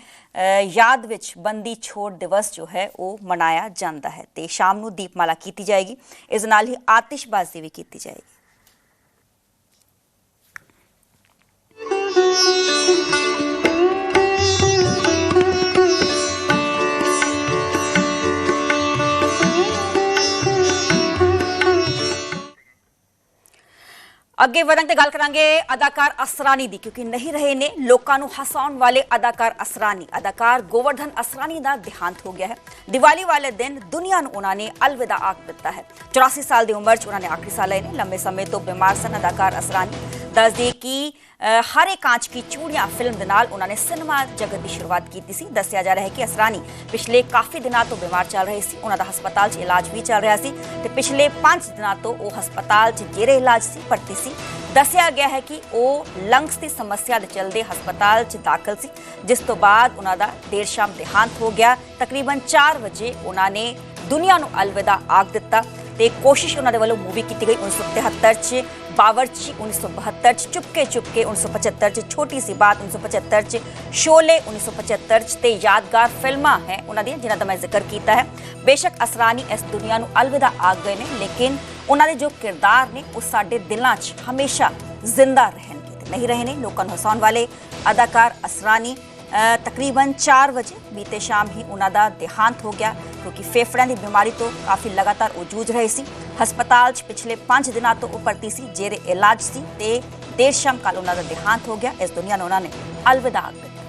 ਯਾਦ ਵਿੱਚ ਬੰਦੀ ਛੋੜ ਦਿਵਸ ਜੋ ਹੈ, ਉਹ ਮਨਾਇਆ ਜਾਂਦਾ ਹੈ ਤੇ ਸ਼ਾਮ ਨੂੰ ਦੀਪਮਾਲਾ ਕੀਤੀ ਜਾਏਗੀ। ਇਸ ਨਾਲ ਹੀ ਆਤਿਸ਼ਬਾਜ਼ੀ ਵੀ ਕੀਤੀ ਜਾਏਗੀ। ਅੱਗੇ ਵਧਣ ਤੇ ਗੱਲ ਕਰਾਂਗੇ ਅਦਾਕਾਰ ਅਸਰਾਨੀ ਦੀ, ਕਿਉਂਕਿ ਨਹੀਂ ਰਹੇ ਨੇ ਲੋਕਾਂ ਨੂੰ ਹਸਾਉਣ ਵਾਲੇ ਅਦਾਕਾਰ ਅਸਰਾਨੀ। ਅਦਾਕਾਰ ਗੋਵਰਧਨ ਅਸਰਾਨੀ ਦਾ ਦੇਹਾਂਤ ਹੋ ਗਿਆ ਹੈ। ਦੀਵਾਲੀ ਵਾਲੇ ਦਿਨ ਦੁਨੀਆ ਨੂੰ ਉਹਨਾਂ ਨੇ ਅਲਵਿਦਾ ਆਖ ਦਿੱਤਾ ਹੈ। 84 ਸਾਲ ਦੀ ਉਮਰ 'ਚ ਉਹਨਾਂ ਨੇ ਆਖਰੀ ਸਾਲ ਲਏ ਨੇ। ਲੰਬੇ ਸਮੇਂ ਤੋਂ ਬਿਮਾਰ ਸਨ ਅਦਾਕਾਰ ਅਸਰਾਨੀ। ਦੱਸਦੇ ਕਿ ਅ, ਹਰੇ ਕਾਂਚ ਕੀ ਚੂੜੀਆਂ ਫਿਲਮ ਦੇ ਨਾਲ ਉਹਨਾਂ ਨੇ ਸਿਨੇਮਾ ਜਗਤ ਦੀ ਸ਼ੁਰੂਆਤ ਕੀਤੀ ਸੀ। ਦੱਸਿਆ ਜਾ ਰਿਹਾ ਹੈ ਕਿ ਅਸਰਾਨੀ ਪਿਛਲੇ ਕਾਫੀ ਦਿਨਾਂ ਤੋਂ ਬਿਮਾਰ ਚੱਲ ਰਹੇ ਸੀ। ਉਹਨਾਂ ਦਾ ਹਸਪਤਾਲ 'ਚ ਇਲਾਜ ਵੀ ਚੱਲ ਰਿਹਾ ਸੀ ਤੇ ਪਿਛਲੇ 5 ਦਿਨਾਂ ਤੋਂ ਉਹ ਹਸਪਤਾਲ 'ਚ ਜੇਰੇ ਇਲਾਜ ਸੀ ਭਰਤੀ ਸੀ। ਦੱਸਿਆ ਗਿਆ ਹੈ ਕਿ ਉਹ ਲੰਗਸ ਦੀ ਸਮੱਸਿਆ ਦੇ ਚਲਦੇ ਹਸਪਤਾਲ 'ਚ ਦਾਖਲ ਸੀ ਜਿਸ ਤੋਂ ਬਾਅਦ ਉਹਨਾਂ ਦਾ ਦੇਰ ਸ਼ਾਮ ਦੇਹਾਂਤ ਹੋ ਗਿਆ। ਤਕਰੀਬਨ 4 ਵਜੇ ਉਹਨਾਂ ਨੇ ਦੁਨੀਆ ਨੂੰ ਅਲਵਿਦਾ ਆਖ ਦਿੱਤਾ ਤੇ ਕੋਸ਼ਿਸ਼ ਉਹਨਾਂ ਦੇ ਵੱਲੋਂ ਮੂਵੀ ਕੀਤੀ ਗਈ 1973 ਚ। ਬਾਵਰਚੀ 1972 ਚ ਚੁਪਕੇ ਚੁਪਕੇ 1975 ਚ ਛੋਟੀ ਸੀ ਬਾਤ 1975 ਚ ਸ਼ੋਲੇ 1975 ਚ ਤੇ ਯਾਦਗਾਰ ਫਿਲਮਾਂ ਹੈ ਉਹਨਾਂ ਦੀਆਂ ਜਿਨ੍ਹਾਂ ਦਾ ਮੈਂ ਜ਼ਿਕਰ ਕੀਤਾ ਹੈ ਬੇਸ਼ੱਕ ਅਸਰਾਨੀ ਇਸ ਦੁਨੀਆ ਨੂੰ ਅਲਵਿਦਾ ਆ ਗਏ ਨੇ ਲੇਕਿਨ ਉਹਨਾਂ ਦੇ ਜੋ ਕਿਰਦਾਰ ਨੇ ਉਹ ਸਾਡੇ ਦਿਲਾਂ 'ਚ ਹਮੇਸ਼ਾ ਜ਼ਿੰਦਾ ਰਹਿਣਗੇ ਤੇ ਨਹੀਂ ਰਹੇ ਨੇ ਲੋਕਾਂ ਨੂੰ ਹਸਾਉਣ ਵਾਲੇ ਅਦਾਕਾਰ ਅਸਰਾਨੀ ਤਕਰੀਬਨ 4 ਵਜੇ ਬੀਤੇ ਸ਼ਾਮ ਹੀ ਉਹਨਾਂ ਦਾ ਦੇਹਾਂਤ ਹੋ ਗਿਆ ਕਿਉਂਕਿ ਫੇਫੜਿਆਂ ਦੀ ਬਿਮਾਰੀ ਤੋਂ ਕਾਫੀ ਲਗਾਤਾਰ ਉਹ ਜੂਝ ਰਹੇ ਸੀ। ਹਸਪਤਾਲ 'ਚ ਪਿਛਲੇ 5 ਦਿਨਾਂ ਤੋਂ ਉਹ ਭਰਤੀ ਸੀ, ਜੇਰੇ ਇਲਾਜ ਸੀ ਤੇ ਦੇਰ ਸ਼ਾਮ ਕੱਲ ਉਹਨਾਂ ਦਾ ਦੇਹਾਂਤ ਹੋ ਗਿਆ। ਇਸ ਦੁਨੀਆ ਨੂੰ ਉਹਨਾਂ ਨੇ ਅਲਵਿਦਾ ਆਖ ਦਿੱਤਾ।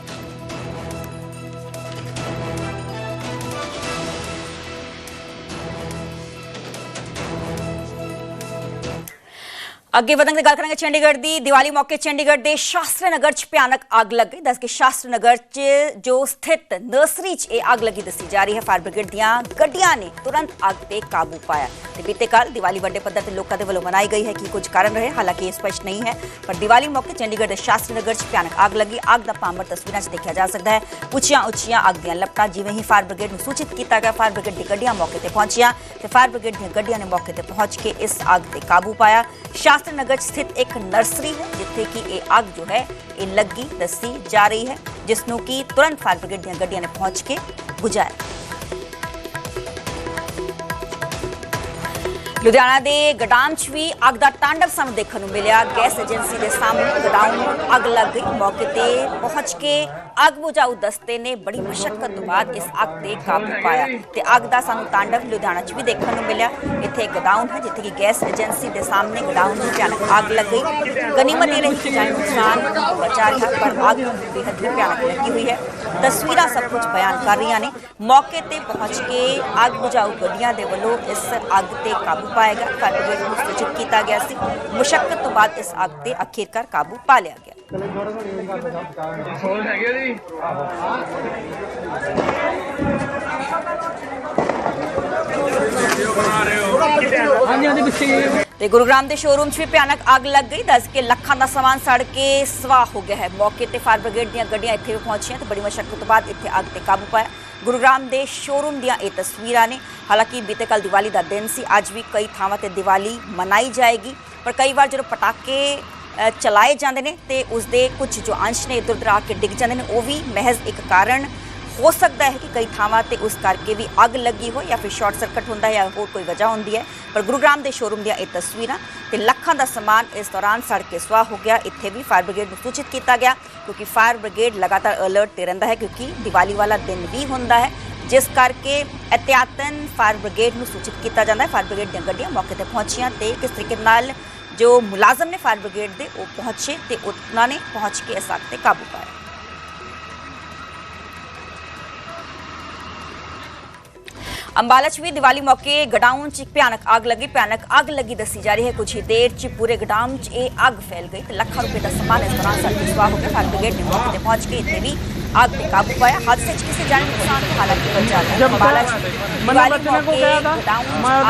ਅੱਗੇ ਵਧਣ ਦੀ ਗੱਲ ਕਰਾਂਗੇ ਚੰਡੀਗੜ੍ਹ ਦੀ ਦੀਵਾਲੀ ਮੌਕੇ ਚੰਡੀਗੜ੍ਹ ਦੇ ਸ਼ਾਸਤਰੀ ਨਗਰ 'ਚ ਭਿਆਨਕ ਅੱਗ ਲੱਗ ਗਈ ਦੱਸ ਕਿ ਸ਼ਾਸਤਰੀ ਨਗਰ 'ਚ ਜੋ ਸਥਿਤ ਨਰਸਰੀ 'ਚ ਇਹ ਅੱਗ ਲੱਗੀ ਦੱਸੀ ਜਾ ਰਹੀ ਹੈ ਫਾਇਰ ਬ੍ਰਿਗੇਡ ਦੀਆਂ ਗੱਡੀਆਂ ਨੇ ਤੁਰੰਤ ਅੱਗ ਤੇ ਕਾਬੂ ਪਾਇਆ ਤੇ ਬੀਤੇ ਕੱਲ ਦੀਵਾਲੀ ਵੱਡੇ ਪੱਧਰ ਤੇ ਲੋਕਾਂ ਦੇ ਵੱਲੋਂ ਮਨਾਈ ਗਈ ਹੈ ਕਿ ਕੁਝ ਕਾਰਨ ਰਹੇ ਹਾਲਾਂਕਿ ਇਹ ਸਪਸ਼ਟ ਨਹੀਂ ਹੈ ਪਰ ਦੀਵਾਲੀ ਮੌਕੇ ਚੰਡੀਗੜ੍ਹ ਦੇ ਸ਼ਾਸਤਰੀ ਨਗਰ 'ਚ ਭਿਆਨਕ ਅੱਗ ਲੱਗੀ ਅੱਗ ਦਾ ਪਾਮਰ ਤਸਵੀਰਾਂ 'ਚ ਦੇਖਿਆ ਜਾ ਸਕਦਾ ਹੈ ਉੱਚੀਆਂ ਉੱਚੀਆਂ ਅੱਗ ਦੀਆਂ ਲਪਟਾਂ ਜਿਵੇਂ ਹੀ ਫਾਇਰ ਬ੍ਰਿਗੇਡ ਨੂੰ ਸੂਚਿਤ ਕੀਤਾ ਗਿਆ ਫਾਇਰ ਬ੍ਰਿਗੇਡ ਦੀ ਗੱਡੀਆਂ ਮੌਕੇ ਤੇ ਪਹੁੰਚੀਆਂ ਤੇ ਫਾਇਰ ਬ੍ਰਿਗੇਡ ਦੀਆਂ ਗੱਡੀਆਂ ਨੇ ਮੌਕੇ ਤੇ ਪਹੁੰਚ ਕੇ ਇਸ ਅੱਗ ਤੇ ਕਾਬੂ ਪਾਇਆ ਸ਼ਾਸਤਰੀ ਨਗਰ 'ਚ ਸਥਿਤ ਇੱਕ ਨਰਸਰੀ ਹੈ, ਜਿੱਥੇ ਕਿ ਇਹ ਅੱਗ ਜੋ ਹੈ, ਇਹ ਲੱਗੀ ਦੱਸੀ ਜਾ ਰਹੀ ਹੈ ਜਿਸ ਨੂੰ ਕਿ ਤੁਰੰਤ ਫਾਇਰ ਬ੍ਰਿਗੇਡ ਦੀਆਂ ਗੱਡੀਆਂ ਨੇ ਪਹੁੰਚ ਕੇ ਬੁਝਾਇਆ। ਲੁਧਿਆਣਾ ਦੇ ਗਡਾਮ 'ਚ ਵੀ ਅੱਗ ਦਾ ਤਾਂਡਵ ਸਾਨੂੰ ਦੇਖਣ ਨੂੰ ਮਿਲਿਆ। ਗੈਸ ਏਜੰਸੀ ਦੇ ਸਾਹਮਣੇ ਗਡਾਊਨ ਨੂੰ ਅੱਗ ਲੱਗ ਗਈ। ਮੌਕੇ ਤੇ ਪਹੁੰਚ ਕੇ ਅੱਗ ਬੁਝਾਊ ਦਸਤੇ ਨੇ ਬੜੀ ਮਸ਼ੱਕਤ ਤੋਂ ਬਾਅਦ ਇਸ ਅੱਗ ਤੇ ਕਾਬੂ ਪਾਇਆ ਤੇ ਅੱਗ ਦਾ ਸਾਨੂੰ ਤਾਂਡਵ ਲੁਧਿਆਣਾ 'ਚ ਵੀ ਦੇਖਣ ਨੂੰ ਮਿਲਿਆ। ਇੱਥੇ ਗਡਾਊਨ ਹੈ, ਜਿੱਥੇ ਕਿ ਗੈਸ ਏਜੰਸੀ ਦੇ ਸਾਹਮਣੇ ਗਡਾਊਨ ਨੂੰ ਭਿਆਨਕ ਅੱਗ ਲੱਗ। ਗਈ ਗਨੀਮਤ ਇਹ ਰਹੀ ਕਿ ਜਾਨੀ ਨੁਕਸਾਨ ਬਚਾ ਰਿਹਾ ਪਰ ਅੱਗ ਬੇਹੱਦ ਹੀ ਭਿਆਨਕ ਲੱਗੀ ਹੋਈ ਹੈ। ਤਸਵੀਰਾਂ ਸਭ ਕੁਝ ਬਿਆਨ ਕਰ ਰਹੀਆਂ ਨੇ। ਮੌਕੇ ਤੇ ਪਹੁੰਚ ਕੇ ਅੱਗ ਬੁਝਾਊ ਗੱਡੀਆਂ ਦੇ ਵੱਲੋਂ ਇਸ ਅੱਗ ਤੇ ਕਾਬੂ ਪਾਇਆ ਗਿਆ। ਫਾਇਰ ਬ੍ਰਿਗੇਡ ਨੂੰ ਸੂਚਿਤ ਕੀਤਾ ਗਿਆ ਸੀ। ਮੁਸ਼ਕਲ ਤੋਂ ਬਾਅਦ ਇਸ ਅੱਗ ਤੇ ਅਖੀਰਕਾਰ ਕਾਬੂ ਪਾ ਲਿਆ ਗਿਆ। ਤੇ ਗੁਰੂਗ੍ਰਾਮ ਦੇ ਸ਼ੋਰੂਮ 'ਚ ਵੀ ਭਿਆਨਕ ਅੱਗ ਲੱਗ ਗਈ। ਦੱਸ ਕੇ ਲੱਖਾਂ ਦਾ ਸਮਾਨ ਸੜ ਕੇ ਸਵਾਹ ਹੋ ਗਿਆ ਹੈ। ਮੌਕੇ ਤੇ ਫਾਇਰ ਬ੍ਰਿਗੇਡ ਦੀਆਂ ਗੱਡੀਆਂ ਇੱਥੇ ਵੀ ਪਹੁੰਚੀਆਂ ਤੇ ਬੜੀ ਮੁਸ਼ਕਲ ਤੋਂ ਬਾਅਦ ਇੱਥੇ ਅੱਗ ਤੇ ਕਾਬੂ ਪਾਇਆ। ਗੁਰੂਗ੍ਰਾਮ ਦੇ ਸ਼ੋਰੂਮ ਦੀਆਂ ਇਹ ਤਸਵੀਰਾਂ ਨੇ। ਹਾਲਾਂਕਿ ਬੀਤੇ ਕੱਲ ਦੀਵਾਲੀ ਦਾ ਦਿਨ ਸੀ। ਅੱਜ ਵੀ ਕਈ ਥਾਵਾਂ ਤੇ ਦੀਵਾਲੀ ਮਨਾਈ ਜਾਏਗੀ। ਪਰ ਕਈ ਵਾਰ ਜਦੋਂ ਪਟਾਕੇ ਚਲਾਏ ਜਾਂਦੇ ਨੇ ਤੇ ਉਸ ਦੇ ਕੁਝ ਜੋ ਅੰਸ਼ ਨੇ ਇਧਰ ਉਧਰ ਆ ਕੇ ਡਿੱਗ ਜਾਂਦੇ ਨੇ, ਉਹ ਵੀ ਮਹਿਜ਼ ਇੱਕ ਕਾਰਨ ਹੋ ਸਕਦਾ ਹੈ ਕਿ ਕਈ ਥਾਵਾਂ ਤੇ ਉਸ ਕਰਕੇ ਵੀ ਅੱਗ ਲੱਗੀ ਹੋ ਜਾਂ ਫਿਰ ਸ਼ਾਰਟ ਸਰਕਟ ਹੁੰਦਾ ਹੈ ਜਾਂ ਹੋਰ ਕੋਈ ਵਜ੍ਹਾ ਹੁੰਦੀ ਹੈ। ਪਰ ਗੁਰੂਗ੍ਰਾਮ ਦੇ ਸ਼ੋਰੂਮ ਦੀਆਂ ਇਹ ਤਸਵੀਰਾਂ ਤੇ ਲੱਖਾਂ ਦਾ ਸਮਾਨ ਇਸ ਦੌਰਾਨ ਸੜ ਕੇ ਸੁਆਹ ਹੋ ਗਿਆ। ਇੱਥੇ ਵੀ ਫਾਇਰ ਬ੍ਰਿਗੇਡ ਨੂੰ ਸੂਚਿਤ ਕੀਤਾ ਗਿਆ ਕਿਉਂਕਿ ਫਾਇਰ ਬ੍ਰਿਗੇਡ ਲਗਾਤਾਰ ਅਲਰਟ ਤੇ ਰਹਿੰਦਾ ਹੈ ਕਿਉਂਕਿ ਦੀਵਾਲੀ ਵਾਲਾ ਦਿਨ ਵੀ ਹੁੰਦਾ ਹੈ, ਜਿਸ ਕਰਕੇ ਅਹਤਿਆਤਨ ਫਾਇਰ ਬ੍ਰਿਗੇਡ ਨੂੰ ਸੂਚਿਤ ਕੀਤਾ ਜਾਂਦਾ ਹੈ। ਫਾਇਰ ਬ੍ਰਿਗੇਡ ਦੀਆਂ ਗੱਡੀਆਂ ਮੌਕੇ ਤੇ ਪਹੁੰਚੀਆਂ ਤੇ ਕਿਸ ਤਰੀਕੇ ਨਾਲ ਜੋ ਮੁਲਾਜ਼ਮ ਨੇ ਫਾਇਰ ਬ੍ਰਿਗੇਡ ਦੇ ਉਹ ਪਹੁੰਚੇ ਤੇ ਉਹਨਾਂ ਨੇ ਪਹੁੰਚ ਕੇ ਇਸ ਅੱਗ ਤੇ ਕਾਬੂ ਪਾਇਆ। ਅੰਬਾਲਾ 'ਚ ਵੀ ਦੀਵਾਲੀ ਮੌਕੇ ਗਡਾਊਨ 'ਚ ਭਿਆਨਕ ਅੱਗ ਲੱਗੀ। ਭਿਆਨਕ ਅੱਗ ਲੱਗੀ ਦੱਸੀ ਜਾ ਰਹੀ ਹੈ। ਕੁਝ ਹੀ ਦੇਰ 'ਚ ਪੂਰੇ ਗਡਾਊਨ 'ਚ ਇਹ ਅੱਗ ਫੈਲ ਗਈ ਤੇ ਲੱਖਾਂ ਰੁਪਏ ਦਾ ਸਮਾਨ ਇਸ ਦੌਰਾਨ ਸੜ ਕੇ ਸੁਆਹ ਹੋ ਗਿਆ ਫਾਇਰ ਬ੍ਰਿਗੇਡ ਨੇ ਮੌਕੇ ਤੇ ਪਹੁੰਚ ਕੇ ਇੱਥੇ ਵੀ ਅੱਗ ਤੇ ਕਾਬੂ ਪਾਇਆ। ਹਾਦਸੇ 'ਚ ਕਿਸੇ ਜਾਨੀ ਨੁਕਸਾਨ ਨਹੀਂ ਬਚਾ ਹੈ। ਅੰਬਾਲਾ 'ਚ ਦੀਵਾਲੀ ਮੌਕੇ ਗਡਾਊਨ 'ਚ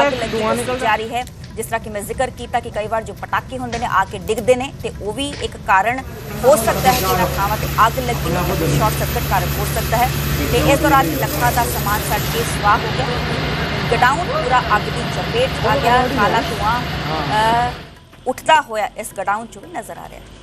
ਅੱਗ ਲੱਗੀ ਦੱਸੀ ਜਾ ਰਹੀ ਹੈ। ਜਿਸ ਤਰ੍ਹਾਂ ਕਿ ਮੈਂ ਜ਼ਿਕਰ ਕੀਤਾ ਕਿ ਕਈ ਵਾਰ ਜੋ ਪਟਾਕੇ ਹੁੰਦੇ ਨੇ ਆ ਕੇ ਡਿੱਗਦੇ ਨੇ ਤੇ ਉਹ ਵੀ ਇੱਕ ਕਾਰਨ ਹੋ ਸਕਦਾ ਹੈ ਕਿ ਇਹਨਾਂ ਥਾਵਾਂ ਤੇ ਅੱਗ ਲੱਗੀ ਹੈ ਤੇ ਸ਼ਾਰਟ ਸਰਕਟ ਕਾਰਨ ਹੋ ਸਕਦਾ ਹੈ। ਤੇ ਇਸ ਦੌਰਾਨ ਲੱਖਾਂ ਦਾ ਸਮਾਨ ਸੜ ਕੇ ਸਵਾਹ ਹੋ ਗਿਆ। ਗਡਾਊਨ ਪੂਰਾ ਅੱਗ ਦੀ ਚਪੇਟ ਆ ਗਿਆ। ਕਾਲਾ ਧੂਆਂ ਉੱਠਦਾ ਹੋਇਆ ਇਸ ਗਡਾਊਨ 'ਚੋਂ ਵੀ ਨਜ਼ਰ ਆ ਰਿਹਾ ਹੈ।